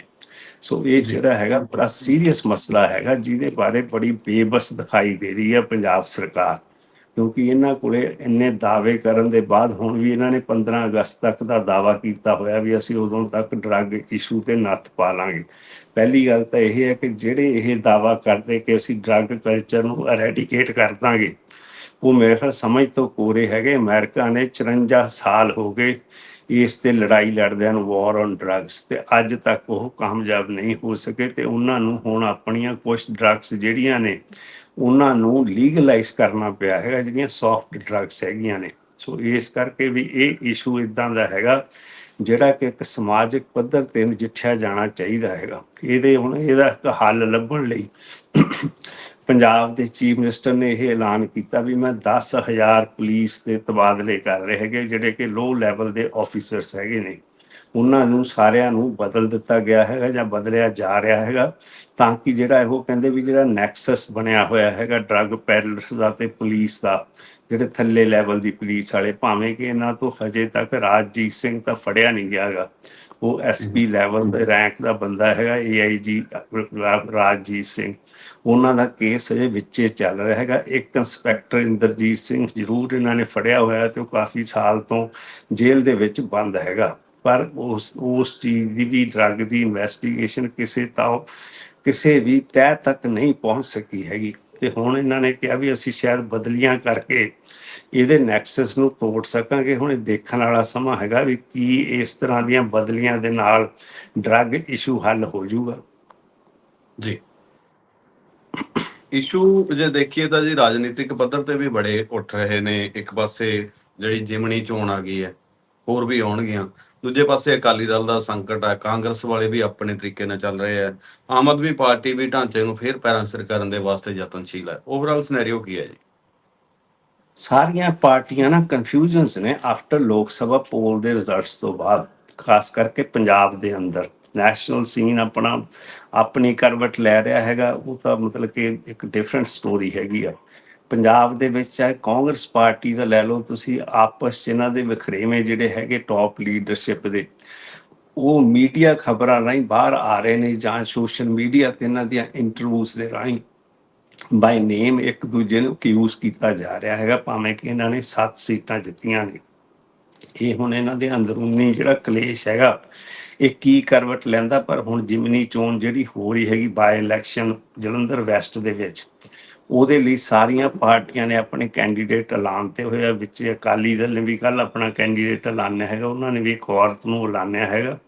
ਸੋ ਇਹ। ਜਿਹੜਾ ਹੈਗਾ ਬੜਾ ਸੀਰੀਅਸ ਮਸਲਾ ਹੈਗਾ ਜਿਹਦੇ ਬਾਰੇ ਬੜੀ ਬੇਬਸ ਦਿਖਾਈ ਦੇ ਰਹੀ ਹੈ ਪੰਜਾਬ ਸਰਕਾਰ। ਕਿਉਂਕਿ ਇਹਨਾਂ ਕੋਲੇ ਇੰਨੇ ਦਾਅਵੇ ਕਰਨ ਦੇ ਬਾਅਦ ਹੁਣ ਵੀ ਇਹਨਾਂ ਨੇ 15 ਅਗਸਤ ਤੱਕ ਦਾ ਦਾਅਵਾ ਕੀਤਾ ਹੋਇਆ ਵੀ ਅਸੀਂ ਉਦੋਂ ਤੱਕ ਡਰੱਗ ਇਸ਼ੂ ਤੇ ਨੱਥ ਪਾ ਲਾਂਗੇ। ਪਹਿਲੀ ਗੱਲ ਤਾਂ ਇਹ ਹੈ ਕਿ ਜਿਹੜੇ ਇਹ ਦਾਅਵਾ ਕਰਦੇ ਕਿ ਅਸੀਂ ਡਰੱਗ ਕਲਚਰ ਨੂੰ ਐਰੈਡੀਕੇਟ ਕਰ ਦਾਂਗੇ, ਉਹ ਮੇਰੇ ਖਿਆਲ ਸਮਝ ਤੋਂ ਕੋਰੇ ਹੈਗੇ। ਅਮਰੀਕਾ ਨੇ 54 ਸਾਲ ਹੋ ਗਏ ਇਸ ਤੇ ਲੜਾਈ ਲੜਦੇ ਹਨ ਵਾਰ ਔਨ ਡਰੱਗਸ ਤੇ ਅੱਜ ਤੱਕ ਉਹ ਕਾਮਯਾਬ ਨਹੀਂ ਹੋ ਸਕੇ ਤੇ ਉਹਨਾਂ ਨੂੰ ਹੁਣ ਆਪਣੀਆਂ ਕੁਝ ਡਰੱਗਸ ਜਿਹੜੀਆਂ ਨੇ, ਉਹਨਾਂ ਨੂੰ ਲੀਗਲਾਈਜ਼ ਕਰਨਾ ਪਿਆ ਹੈਗਾ, ਜਿਹੜੀਆਂ ਸੌਫਟ ਡਰੱਗਸ ਹੈਗੀਆਂ ਨੇ। ਸੋ ਇਸ ਕਰਕੇ ਵੀ ਇਹ ਇਸ਼ੂ ਇਦਾਂ ਦਾ ਹੈਗਾ, ਜਿਹੜਾ ਕਿ ਇੱਕ ਸਮਾਜਿਕ ਪੱਧਰ ਤੇ ਨਜਿੱਠਿਆ ਜਾਣਾ ਚਾਹੀਦਾ ਹੈਗਾ। ਇਹਦੇ ਹੁਣ ਇਹਦਾ ਇੱਕ ਹੱਲ ਲੱਭਣ ਲਈ ਪੰਜਾਬ ਦੇ ਚੀਫ ਮਿਨਿਸਟਰ ਨੇ ਇਹ ਐਲਾਨ ਕੀਤਾ ਵੀ ਮੈਂ 10000 ਪੁਲਿਸ ਦੇ ਤਬਾਦਲੇ ਕਰ ਰਹੇ ਹੈਗੇ, ਜਿਹੜੇ ਕਿ ਲੋ ਲੈਵਲ ਦੇ ਆਫੀਸਰਸ ਹੈਗੇ ਨੇ। ਉਹਨਾਂ ਨੂੰ ਸਾਰਿਆਂ ਨੂੰ ਬਦਲ ਦਿੱਤਾ ਗਿਆ ਹੈਗਾ ਜਾਂ ਬਦਲਿਆ ਜਾ ਰਿਹਾ ਹੈਗਾ ਤਾਂ ਕਿ ਜਿਹੜਾ ਇਹੋ ਕਹਿੰਦੇ ਵੀ ਜਿਹੜਾ ਨੈਕਸਸ ਬਣਿਆ ਹੋਇਆ ਹੈਗਾ ਡਰੱਗ ਪੈਡਲਰਸ ਦਾ ਤੇ ਪੁਲਿਸ ਦਾ, ਜਿਹੜੇ ਥੱਲੇ ਲੈਵਲ ਦੀ ਪੁਲਿਸ ਵਾਲੇ, ਭਾਵੇਂ ਕਿ ਇਹਨਾਂ ਤੋਂ ਹਜੇ ਤੱਕ ਰਾਜਜੀਤ ਸਿੰਘ ਤਾਂ ਫੜਿਆ ਨਹੀਂ ਗਿਆ ਹੈਗਾ। ਉਹ ਐਸਪੀ ਲੈਵਲ ਦੇ ਰੈਂਕ ਦਾ ਬੰਦਾ ਹੈਗਾ ਏਆਈਜੀ ਰਾਜਜੀਤ ਸਿੰਘ। ਉਹਨਾਂ ਦਾ ਕੇਸ ਅਜੇ ਵਿੱਚੇ ਚੱਲ ਰਿਹਾ ਹੈਗਾ। ਇੱਕ ਇੰਸਪੈਕਟਰ ਇੰਦਰਜੀਤ ਸਿੰਘ ਜ਼ਰੂਰ ਇਹਨਾਂ ਨੇ ਫੜਿਆ ਹੋਇਆ ਤੇ ਉਹ ਕਾਫੀ ਸਾਲ ਤੋਂ ਜੇਲ੍ਹ ਦੇ ਵਿੱਚ ਬੰਦ ਹੈਗਾ। ਪਰ ਉਸ ਉਸ ਚੀਜ਼ ਦੀ ਵੀ ਡਰੱਗ ਦੀ ਇਨਵੈਸਟੀਗੇਸ਼ਨ ਕਿਸੇ ਤਾਂ ਕਿਸੇ ਵੀ ਤਹਿ ਤੱਕ ਨਹੀਂ ਪਹੁੰਚ ਸਕੀ ਹੈਗੀ। ਤੇ ਹੁਣ ਇਹਨਾਂ ਨੇ ਕਿਹਾ ਵੀ ਅਸੀਂ ਸ਼ਾਇਦ ਬਦਲੀਆਂ ਕਰਕੇ ਇਹਦੇ ਨੈਕਸਸ ਨੂੰ ਤੋੜ ਸਕਾਂਗੇ। ਹੁਣ ਇਹ ਦੇਖਣ ਵਾਲਾ ਸਮਾਂ ਹੈਗਾ ਵੀ ਕੀ ਇਸ ਤਰ੍ਹਾਂ ਦੀਆਂ ਬਦਲੀਆਂ ਦੇ ਨਾਲ ਡਰੱਗ ਇਸ਼ੂ ਹੱਲ ਹੋ ਜਾਊਗਾ। ਜੀ। ਇਸ਼ੂ ਜੇ ਦੇਖੀਏ ਤਾਂ ਜੀ ਰਾਜਨੀਤਿਕ ਪੱਧਰ ਤੇ ਵੀ ਬੜੇ ਉੱਠ ਰਹੇ ਨੇ। ਇੱਕ ਪਾਸੇ ਜਿਹੜੀ ਜਿਮਣੀ ਚੋਣ ਆ ਗਈ ਹੈ, ਹੋਰ ਵੀ ਆਉਣਗੀਆਂ। ਦੂਜੇ ਪਾਸੇ ਅਕਾਲੀ ਦਲ ਦਾ ਸੰਕਟ ਹੈ ਕਾਂਗਰਸ ਵਾਲੇ ਵੀ ਆਪਣੇ ਤਰੀਕੇ ਨਾਲ ਚੱਲ ਰਹੇ ਆ। ਆਮ ਆਦਮੀ ਪਾਰਟੀ ਵੀ ਢਾਂਚੇ ਨੂੰ ਫੇਰ ਪੈਰਾਂ ਸਿਰ ਕਰਨ ਦੇ ਵਾਸਤੇ ਯਤਨਸ਼ੀਲ ਹੈ ਓਵਰਆਲ ਸਿਨੈਰੀਓ ਕੀ ਹੈ ਜੀ? ਸਾਰੀਆਂ ਪਾਰਟੀਆਂ ਨਾ ਕਨਫਿਊਜ਼ਨਸ ਨੇ ਆਫਟਰ ਲੋਕ ਸਭਾ ਪੋਲ ਦੇ ਰਿਜ਼ਲਟਸ ਤੋਂ ਬਾਅਦ, ਖਾਸ ਕਰਕੇ ਪੰਜਾਬ ਦੇ ਅੰਦਰ। ਨੈਸ਼ਨਲ ਸੀਨ ਆਪਣਾ, ਆਪਣੀ ਕਰਵਟ ਲੈ ਰਿਹਾ ਹੈਗਾ, ਉਹ ਤਾਂ ਮਤਲਬ ਕਿ ਇੱਕ ਡਿਫਰੈਂਟ ਸਟੋਰੀ ਹੈਗੀ ਆ। ਪੰਜਾਬ ਦੇ ਵਿੱਚ ਚਾਹੇ ਕਾਂਗਰਸ ਪਾਰਟੀ ਦਾ ਲੈ ਲਓ ਤੁਸੀਂ, ਆਪਸ 'ਚ ਇਹਨਾਂ ਦੇ ਵਿਖਰੇਵੇਂ ਜਿਹੜੇ ਹੈਗੇ ਟੌਪ ਲੀਡਰਸ਼ਿਪ ਦੇ। ਉਹ ਮੀਡੀਆ ਖਬਰਾਂ ਰਾਹੀਂ ਬਾਹਰ ਆ ਰਹੇ ਨੇ ਜਾਂ ਸੋਸ਼ਲ ਮੀਡੀਆ ਤੇ ਇਹਨਾਂ ਦੀਆਂ ਇੰਟਰਵਿਊਜ਼ ਦੇ ਰਾਹੀਂ। ਬਾਈ ਨੇਮ ਇੱਕ ਦੂਜੇ ਨੂੰ ਕਿਊਜ਼ ਕੀਤਾ ਜਾ ਰਿਹਾ ਹੈਗਾ, ਭਾਵੇਂ ਕਿ ਇਹਨਾਂ ਨੇ 7 ਸੀਟਾਂ ਜਿੱਤੀਆਂ ਨੇ। ਇਹ ਹੁਣ ਇਹਨਾਂ ਦੇ ਅੰਦਰੂਨੀ ਜਿਹੜਾ ਕਲੇਸ਼ ਹੈਗਾ, ਇਹ ਕੀ ਕਰਵਟ ਲੈਂਦਾ, ਪਰ ਹੁਣ ਜਿਮਨੀ ਚੋਣ ਜਿਹੜੀ ਹੋ ਰਹੀ ਹੈਗੀ ਬਾਈ ਇਲੈਕਸ਼ਨ ਜਲੰਧਰ ਵੈਸਟ ਦੇ ਵਿੱਚ। ਉਹਦੇ ਲਈ ਸਾਰੀਆਂ ਪਾਰਟੀਆਂ ਨੇ ਆਪਣੇ ਕੈਂਡੀਡੇਟ ਐਲਾਨਤੇ ਹੋਏ ਆ ਵਿੱਚ ਅਕਾਲੀ ਦਲ ਨੇ ਵੀ ਕੱਲ ਆਪਣਾ ਕੈਂਡੀਡੇਟ ਐਲਾਨਿਆ ਹੈਗਾ। ਉਹਨਾਂ ਨੇ ਵੀ ਇੱਕ ਔਰਤ ਨੂੰ ਐਲਾਨਿਆ ਹੈਗਾ।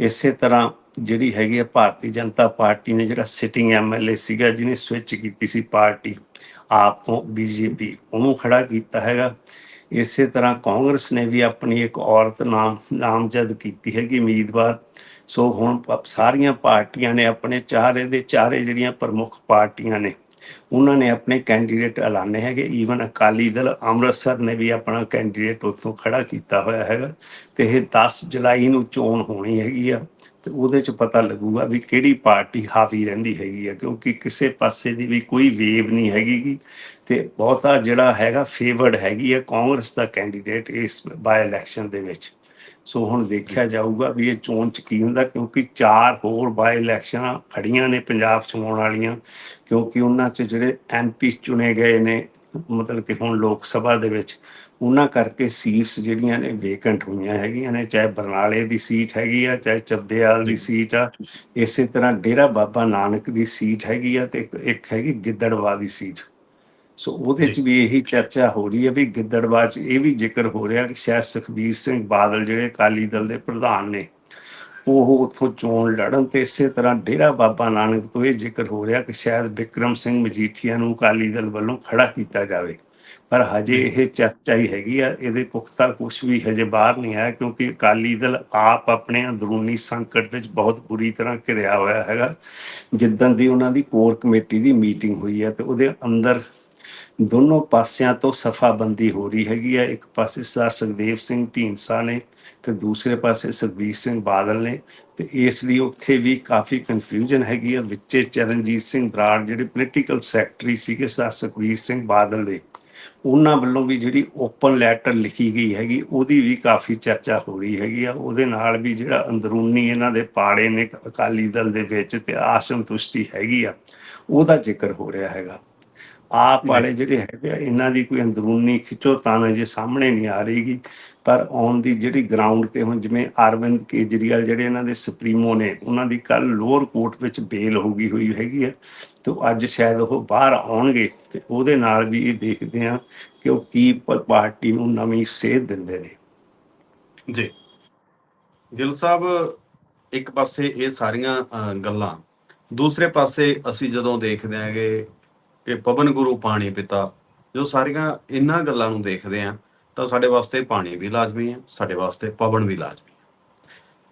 ਇਸੇ ਤਰ੍ਹਾਂ ਜਿਹੜੀ ਹੈਗੀ ਆ ਭਾਰਤੀ ਜਨਤਾ ਪਾਰਟੀ ਨੇ ਜਿਹੜਾ ਸਿਟਿੰਗ ਐਮਐਲਏ ਸੀਗਾ, ਜਿਹਨੇ ਸਵਿਚ ਕੀਤੀ ਸੀ ਪਾਰਟੀ, ਆਪ ਤੋਂ ਬੀਜੇਪੀ ਉਹਨੂੰ ਖੜਾ ਕੀਤਾ ਹੈਗਾ। ਇਸੇ ਤਰ੍ਹਾਂ ਕਾਂਗਰਸ ਨੇ ਵੀ ਆਪਣੀ ਇੱਕ ਔਰਤ ਨਾਮ, ਨਾਮਜ਼ਦ ਕੀਤੀ ਹੈਗੀ ਉਮੀਦਵਾਰ। ਸੋ ਹੁਣ ਸਾਰੀਆਂ ਪਾਰਟੀਆਂ ਨੇ ਆਪਣੇ ਚਾਰੇ ਦੇ ਚਾਰੇ ਜਿਹੜੀਆਂ ਪ੍ਰਮੁੱਖ ਪਾਰਟੀਆਂ ਨੇ ਉਹਨਾਂ ਨੇ ਆਪਣੇ ਕੈਂਡੀਡੇਟ ਐਲਾਨੇ ਹੈਗੇ। ਈਵਨ ਅਕਾਲੀ ਦਲ ਅੰਮ੍ਰਿਤਸਰ ਨੇ ਵੀ ਆਪਣਾ ਕੈਂਡੀਡੇਟ ਉੱਥੋਂ ਖੜਾ ਕੀਤਾ ਹੋਇਆ ਹੈਗਾ ਤੇ ਇਹ 10 ਜੁਲਾਈ ਨੂੰ ਚੋਣ ਹੋਣੀ ਹੈਗੀ ਆ ਤੇ ਉਹਦੇ ਚ ਪਤਾ ਲੱਗੂਗਾ ਵੀ ਕਿਹੜੀ ਪਾਰਟੀ ਹਾਵੀ ਰਹਿੰਦੀ ਹੈਗੀ ਆ, ਕਿਉਂਕਿ ਕਿਸੇ ਪਾਸੇ ਦੀ ਵੀ ਕੋਈ ਵੇਵ ਨਹੀਂ ਹੈਗੀ ਗੀ ਤੇ ਬਹੁਤਾ ਜਿਹੜਾ ਹੈਗਾ ਫੇਵਰਡ ਹੈਗੀ ਆ ਕਾਂਗਰਸ ਦਾ ਕੈਂਡੀਡੇਟ ਇਸ ਬਾਈ ਇਲੈਕਸ਼ਨ ਦੇ ਵਿੱਚ। ਸੋ ਹੁਣ ਦੇਖਿਆ ਜਾਊਗਾ ਵੀ ਇਹ ਚੋਣ ਚ ਕੀ ਹੁੰਦਾ ਕਿਉਂਕਿ ਚਾਰ ਹੋਰ ਬਾਈ ਇਲੈਕਸ਼ਨਾਂ ਖੜੀਆਂ ਨੇ ਪੰਜਾਬ ਚ ਹੋਣ ਵਾਲੀਆਂ ਕਿਉਂਕਿ ਉਹਨਾਂ ਚ ਜਿਹੜੇ ਐਮਪੀ ਚੁਣੇ ਗਏ ਨੇ ਮਤਲਬ ਕਿ ਹੁਣ ਲੋਕ ਸਭਾ ਦੇ ਵਿੱਚ ਉਹਨਾਂ ਕਰਕੇ ਸੀਟਸ ਜਿਹੜੀਆਂ ਨੇ ਵੇਕੈਂਟ ਹੋਈਆਂ ਹੈਗੀਆਂ ਨੇ ਚਾਹੇ ਬਰਨਾਲੇ ਦੀ ਸੀਟ ਹੈਗੀ ਆ ਚਾਹੇ ਚੱਬੇਵਾਲ ਦੀ ਸੀਟ ਆ ਇਸੇ ਤਰ੍ਹਾਂ ਡੇਰਾ ਬਾਬਾ ਨਾਨਕ ਦੀ ਸੀਟ ਹੈਗੀ ਆ ਤੇ ਇੱਕ- ਇੱਕ ਹੈਗੀ ਗਿੱਦੜਵਾ ਦੀ ਸੀਟ। ਸੋ ਉਹਦੇ ਚ ਵੀ ਇਹੀ ਚਰਚਾ ਹੋ ਰਹੀ ਹੈ ਵੀ ਗਿੱਦੜਵਾ ਚ ਇਹ ਵੀ ਜ਼ਿਕਰ ਹੋ ਰਿਹਾ ਕਿ ਸ਼ਾਇਦ ਸੁਖਬੀਰ ਸਿੰਘ ਬਾਦਲ ਜਿਹੜੇ ਅਕਾਲੀ ਦਲ ਦੇ ਪ੍ਰਧਾਨ ਨੇ ਉਹ ਉੱਥੋਂ ਚੋਣ ਲੜਨ ਤੇ ਇਸੇ ਤਰ੍ਹਾਂ ਡੇਰਾ ਬਾਬਾ ਨਾਨਕ ਤੋਂ ਇਹ ਜ਼ਿਕਰ ਹੋ ਰਿਹਾ ਕਿ ਸ਼ਾਇਦ ਵਿਕਰਮ ਸਿੰਘ ਮਜੀਠੀਆ ਨੂੰ ਅਕਾਲੀ ਦਲ ਵੱਲੋਂ ਖੜਾ ਕੀਤਾ ਜਾਵੇ। ਪਰ ਹਜੇ ਇਹ ਚਰਚਾ ਹੀ ਹੈਗੀ ਆ ਇਹਦੇ ਪੁਖਤਾ ਕੁਝ ਵੀ ਹਜੇ ਬਾਹਰ ਨਹੀਂ ਆਇਆ ਕਿਉਂਕਿ ਅਕਾਲੀ ਦਲ ਆਪ ਆਪਣੇ ਅੰਦਰੂਨੀ ਸੰਕਟ ਵਿੱਚ ਬਹੁਤ ਬੁਰੀ ਤਰ੍ਹਾਂ ਘਿਰਿਆ ਹੋਇਆ ਹੈਗਾ। ਜਿੱਦਣ ਦੀ ਉਹਨਾਂ ਦੀ ਕੋਰ ਕਮੇਟੀ ਦੀ ਮੀਟਿੰਗ ਹੋਈ ਹੈ ਤੇ ਉਹਦੇ ਅੰਦਰ ਦੋਨੋਂ ਪਾਸਿਆਂ ਤੋਂ ਸਫਾਬੰਦੀ ਹੋ ਰਹੀ ਹੈਗੀ ਆ ਇੱਕ ਪਾਸੇ ਸਰ ਸੁਖਦੇਵ ਸਿੰਘ ਢੀਂਡਸਾ ਨੇ ਤੇ ਦੂਸਰੇ ਪਾਸੇ ਸੁਖਬੀਰ ਸਿੰਘ ਬਾਦਲ ਨੇ ਤੇ ਇਸ ਲਈ ਉੱਥੇ ਵੀ ਕਾਫੀ ਕਨਫਿਊਜ਼ਨ ਹੈਗੀ ਆ ਵਿੱਚੇ ਚਰਨਜੀਤ ਸਿੰਘ ਬਰਾੜ ਜਿਹੜੇ ਪੋਲੀਟੀਕਲ ਸੈਕਟਰੀ ਸੀਗੇ ਸਰ ਸੁਖਬੀਰ ਸਿੰਘ ਬਾਦਲ ਦੇ, ਉਹਨਾਂ ਵੱਲੋਂ ਵੀ ਜਿਹੜੀ ਓਪਨ ਲੈਟਰ ਲਿਖੀ ਗਈ ਹੈਗੀ, ਉਹਦੀ ਵੀ ਕਾਫੀ ਚਰਚਾ ਹੋ ਰਹੀ ਹੈਗੀ ਆ। ਉਹਦੇ ਨਾਲ ਵੀ ਜਿਹੜਾ ਅੰਦਰੂਨੀ ਇਹਨਾਂ ਦੇ ਪਾੜੇ ਨੇ ਅਕਾਲੀ ਦਲ ਦੇ ਵਿੱਚ ਤੇ ਆਸੰਤੁਸ਼ਟੀ ਹੈਗੀ ਆ, ਉਹਦਾ ਜ਼ਿਕਰ ਹੋ ਰਿਹਾ ਹੈਗਾ। ਆਪ ਵਾਲੇ ਜਿਹੜੇ ਹੈਗੇ ਆ ਇਹਨਾਂ ਦੀ ਕੋਈ ਅੰਦਰੂਨੀ ਖਿੱਚੋਤਾਣ ਜੇ ਸਾਹਮਣੇ ਨਹੀਂ ਆ ਰਹੀਗੀ। ਪਰ ਔਨ ਦੀ ਜਿਹੜੀ ਗਰਾਊਂਡ ਤੇ ਹੁਣ ਜਿਵੇਂ ਅਰਵਿੰਦ ਕੇਜਰੀਵਾਲ ਜਿਹੜੇ ਇਹਨਾਂ ਦੇ ਸੁਪਰੀਮੋ ਨੇ ਉਹਨਾਂ ਦੀ ਕੱਲ ਲੋਅਰ ਕੋਰਟ ਵਿੱਚ ਬੇਲ ਹੋ ਗਈ ਹੋਈ ਹੈਗੀ ਆ। ਤੇ ਅੱਜ ਸ਼ਾਇਦ ਉਹ ਬਾਹਰ ਆਉਣਗੇ ਤੇ ਉਹਦੇ ਨਾਲ ਵੀ ਇਹ ਦੇਖਦੇ ਆ ਕਿ ਉਹ ਕੀ ਪਾਰਟੀ ਨੂੰ ਨਵੀਂ ਸੇਧ ਦਿੰਦੇ ਨੇ। ਜੀ। ਗਿੱਲ ਸਾਹਿਬ ਇੱਕ ਪਾਸੇ ਇਹ ਸਾਰੀਆਂ ਗੱਲਾਂ। ਦੂਸਰੇ ਪਾਸੇ ਅਸੀਂ ਜਦੋਂ ਦੇਖਦੇ ਆਂਗੇ ਕਿ ਪਵਨ ਗੁਰੂ ਪਾਣੀ ਪਿਤਾ, ਜੋ ਸਾਰੀਆਂ ਇਹਨਾਂ ਗੱਲਾਂ ਨੂੰ ਦੇਖਦੇ ਆ, ਤਾਂ ਸਾਡੇ ਵਾਸਤੇ ਪਾਣੀ ਵੀ ਲਾਜ਼ਮੀ ਹੈ ਸਾਡੇ ਵਾਸਤੇ ਪਵਨ ਵੀ ਲਾਜ਼ਮੀ ਹੈ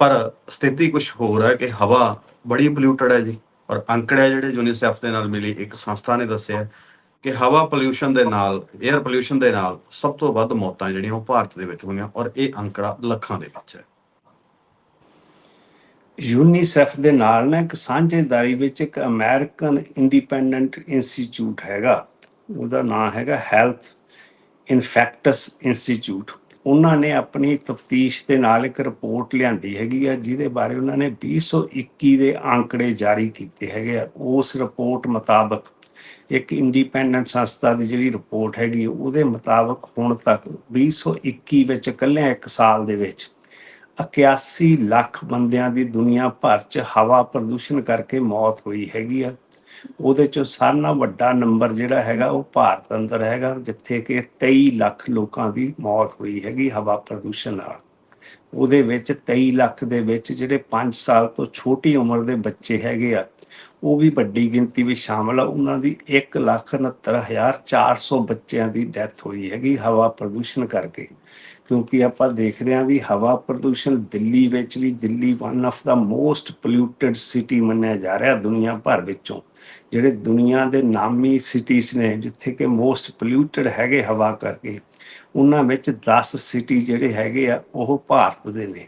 ਪਰ ਸਥਿਤੀ ਕੁਝ ਹੋਰ ਹੈ ਕਿ ਹਵਾ ਬੜੀ ਪੋਲਿਊਟਡ ਹੈ ਜੀ, ਔਰ ਅੰਕੜੇ ਜਿਹੜੇ ਯੂਨੀਸੈਫ ਦੇ ਨਾਲ ਮਿਲੀ ਇੱਕ ਸੰਸਥਾ ਨੇ ਦੱਸਿਆ ਕਿ ਹਵਾ ਪੋਲਿਊਸ਼ਨ ਦੇ ਨਾਲ 에ਅਰ ਪੋਲਿਊਸ਼ਨ ਦੇ ਨਾਲ ਸਭ ਤੋਂ ਵੱਧ ਮੌਤਾਂ ਜਿਹੜੀਆਂ ਉਹ ਭਾਰਤ ਦੇ ਵਿੱਚ ਹੋਈਆਂ, ਔਰ ਇਹ ਅੰਕੜਾ ਲੱਖਾਂ ਦੇ ਵਿੱਚ ਹੈ। ਯੂਨੀਸੈਫ ਦੇ ਨਾਲ ਨਾ ਇੱਕ ਸਾਂਝੇਦਾਰੀ ਵਿੱਚ ਇੱਕ ਅਮਰੀਕਨ ਇੰਡੀਪੈਂਡੈਂਟ ਇੰਸਟੀਚਿਊਟ ਹੈਗਾ। ਉਹਦਾ ਨਾਮ ਹੈਗਾ ਹੈਲਥ ਇਨਫੈਕਟਸ ਇੰਸਟੀਚਿਊਟ। ਉਹਨਾਂ ਨੇ ਆਪਣੀ ਤਫਤੀਸ਼ ਦੇ ਨਾਲ ਇੱਕ ਰਿਪੋਰਟ ਲਿਆਂਦੀ ਹੈਗੀ ਆ, ਜਿਹਦੇ ਬਾਰੇ ਉਹਨਾਂ ਨੇ 2021 ਦੇ ਅੰਕੜੇ ਜਾਰੀ ਕੀਤੇ ਹੈਗੇ ਆ। ਉਸ ਰਿਪੋਰਟ ਮੁਤਾਬਕ ਇੱਕ ਇੰਡੀਪੈਂਡੈਂਟ ਸੰਸਥਾ ਦੀ ਜਿਹੜੀ ਰਿਪੋਰਟ ਹੈਗੀ, ਉਹਦੇ ਮੁਤਾਬਕ ਹੁਣ ਤੱਕ 2021 ਵਿੱਚ ਇਕੱਲੇ ਇੱਕ ਸਾਲ ਦੇ ਵਿੱਚ 81 ਲੱਖ ਬੰਦਿਆਂ ਦੀ ਦੁਨੀਆ ਭਰ 'ਚ ਹਵਾ ਪ੍ਰਦੂਸ਼ਣ ਕਰਕੇ ਮੌਤ ਹੋਈ ਹੈਗੀ ਆ। ਉਹਦੇ 'ਚੋਂ ਸਾਰਿਆਂ ਨਾਲੋਂ ਵੱਡਾ ਨੰਬਰ ਜਿਹੜਾ ਹੈਗਾ, ਉਹ ਭਾਰਤ ਅੰਦਰ ਹੈਗਾ, ਜਿੱਥੇ ਕਿ 23 ਲੱਖ ਲੋਕਾਂ ਦੀ ਮੌਤ ਹੋਈ ਹੈਗੀ ਹਵਾ ਪ੍ਰਦੂਸ਼ਣ ਨਾਲ। ਉਹਦੇ ਵਿੱਚ 23 ਲੱਖ ਦੇ ਵਿੱਚ ਜਿਹੜੇ 5 ਸਾਲ ਤੋਂ ਛੋਟੀ ਉਮਰ ਦੇ ਬੱਚੇ ਹੈਗੇ ਆ, ਉਹ ਵੀ ਵੱਡੀ ਗਿਣਤੀ ਵਿੱਚ ਸ਼ਾਮਲ ਆ। ਉਹਨਾਂ ਦੀ 169400 ਬੱਚਿਆਂ ਦੀ ਡੈਥ ਹੋਈ ਹੈਗੀ ਹਵਾ ਪ੍ਰਦੂਸ਼ਣ ਕਰਕੇ। ਕਿਉਂਕਿ ਆਪਾਂ ਦੇਖ ਰਹੇ ਹਾਂ ਵੀ ਹਵਾ ਪ੍ਰਦੂਸ਼ਣ ਦਿੱਲੀ ਵਿੱਚ ਵੀ Delhi one of the most polluted city ਮੰਨਿਆ ਜਾ ਰਿਹਾ ਦੁਨੀਆ ਭਰ ਵਿੱਚੋਂ ਜਿਹੜੇ ਦੁਨੀਆ ਦੇ ਨਾਮੀ ਸਿਟੀਜ਼ ਨੇ ਜਿੱਥੇ ਕਿ ਮੋਸਟ ਪੋਲਿਊਟਡ ਹੈਗੇ ਹਵਾ ਕਰਕੇ ਉਹਨਾਂ ਵਿੱਚ 10 ਸਿਟੀ ਜਿਹੜੇ ਹੈਗੇ ਆ ਉਹ ਭਾਰਤ ਦੇ ਨੇ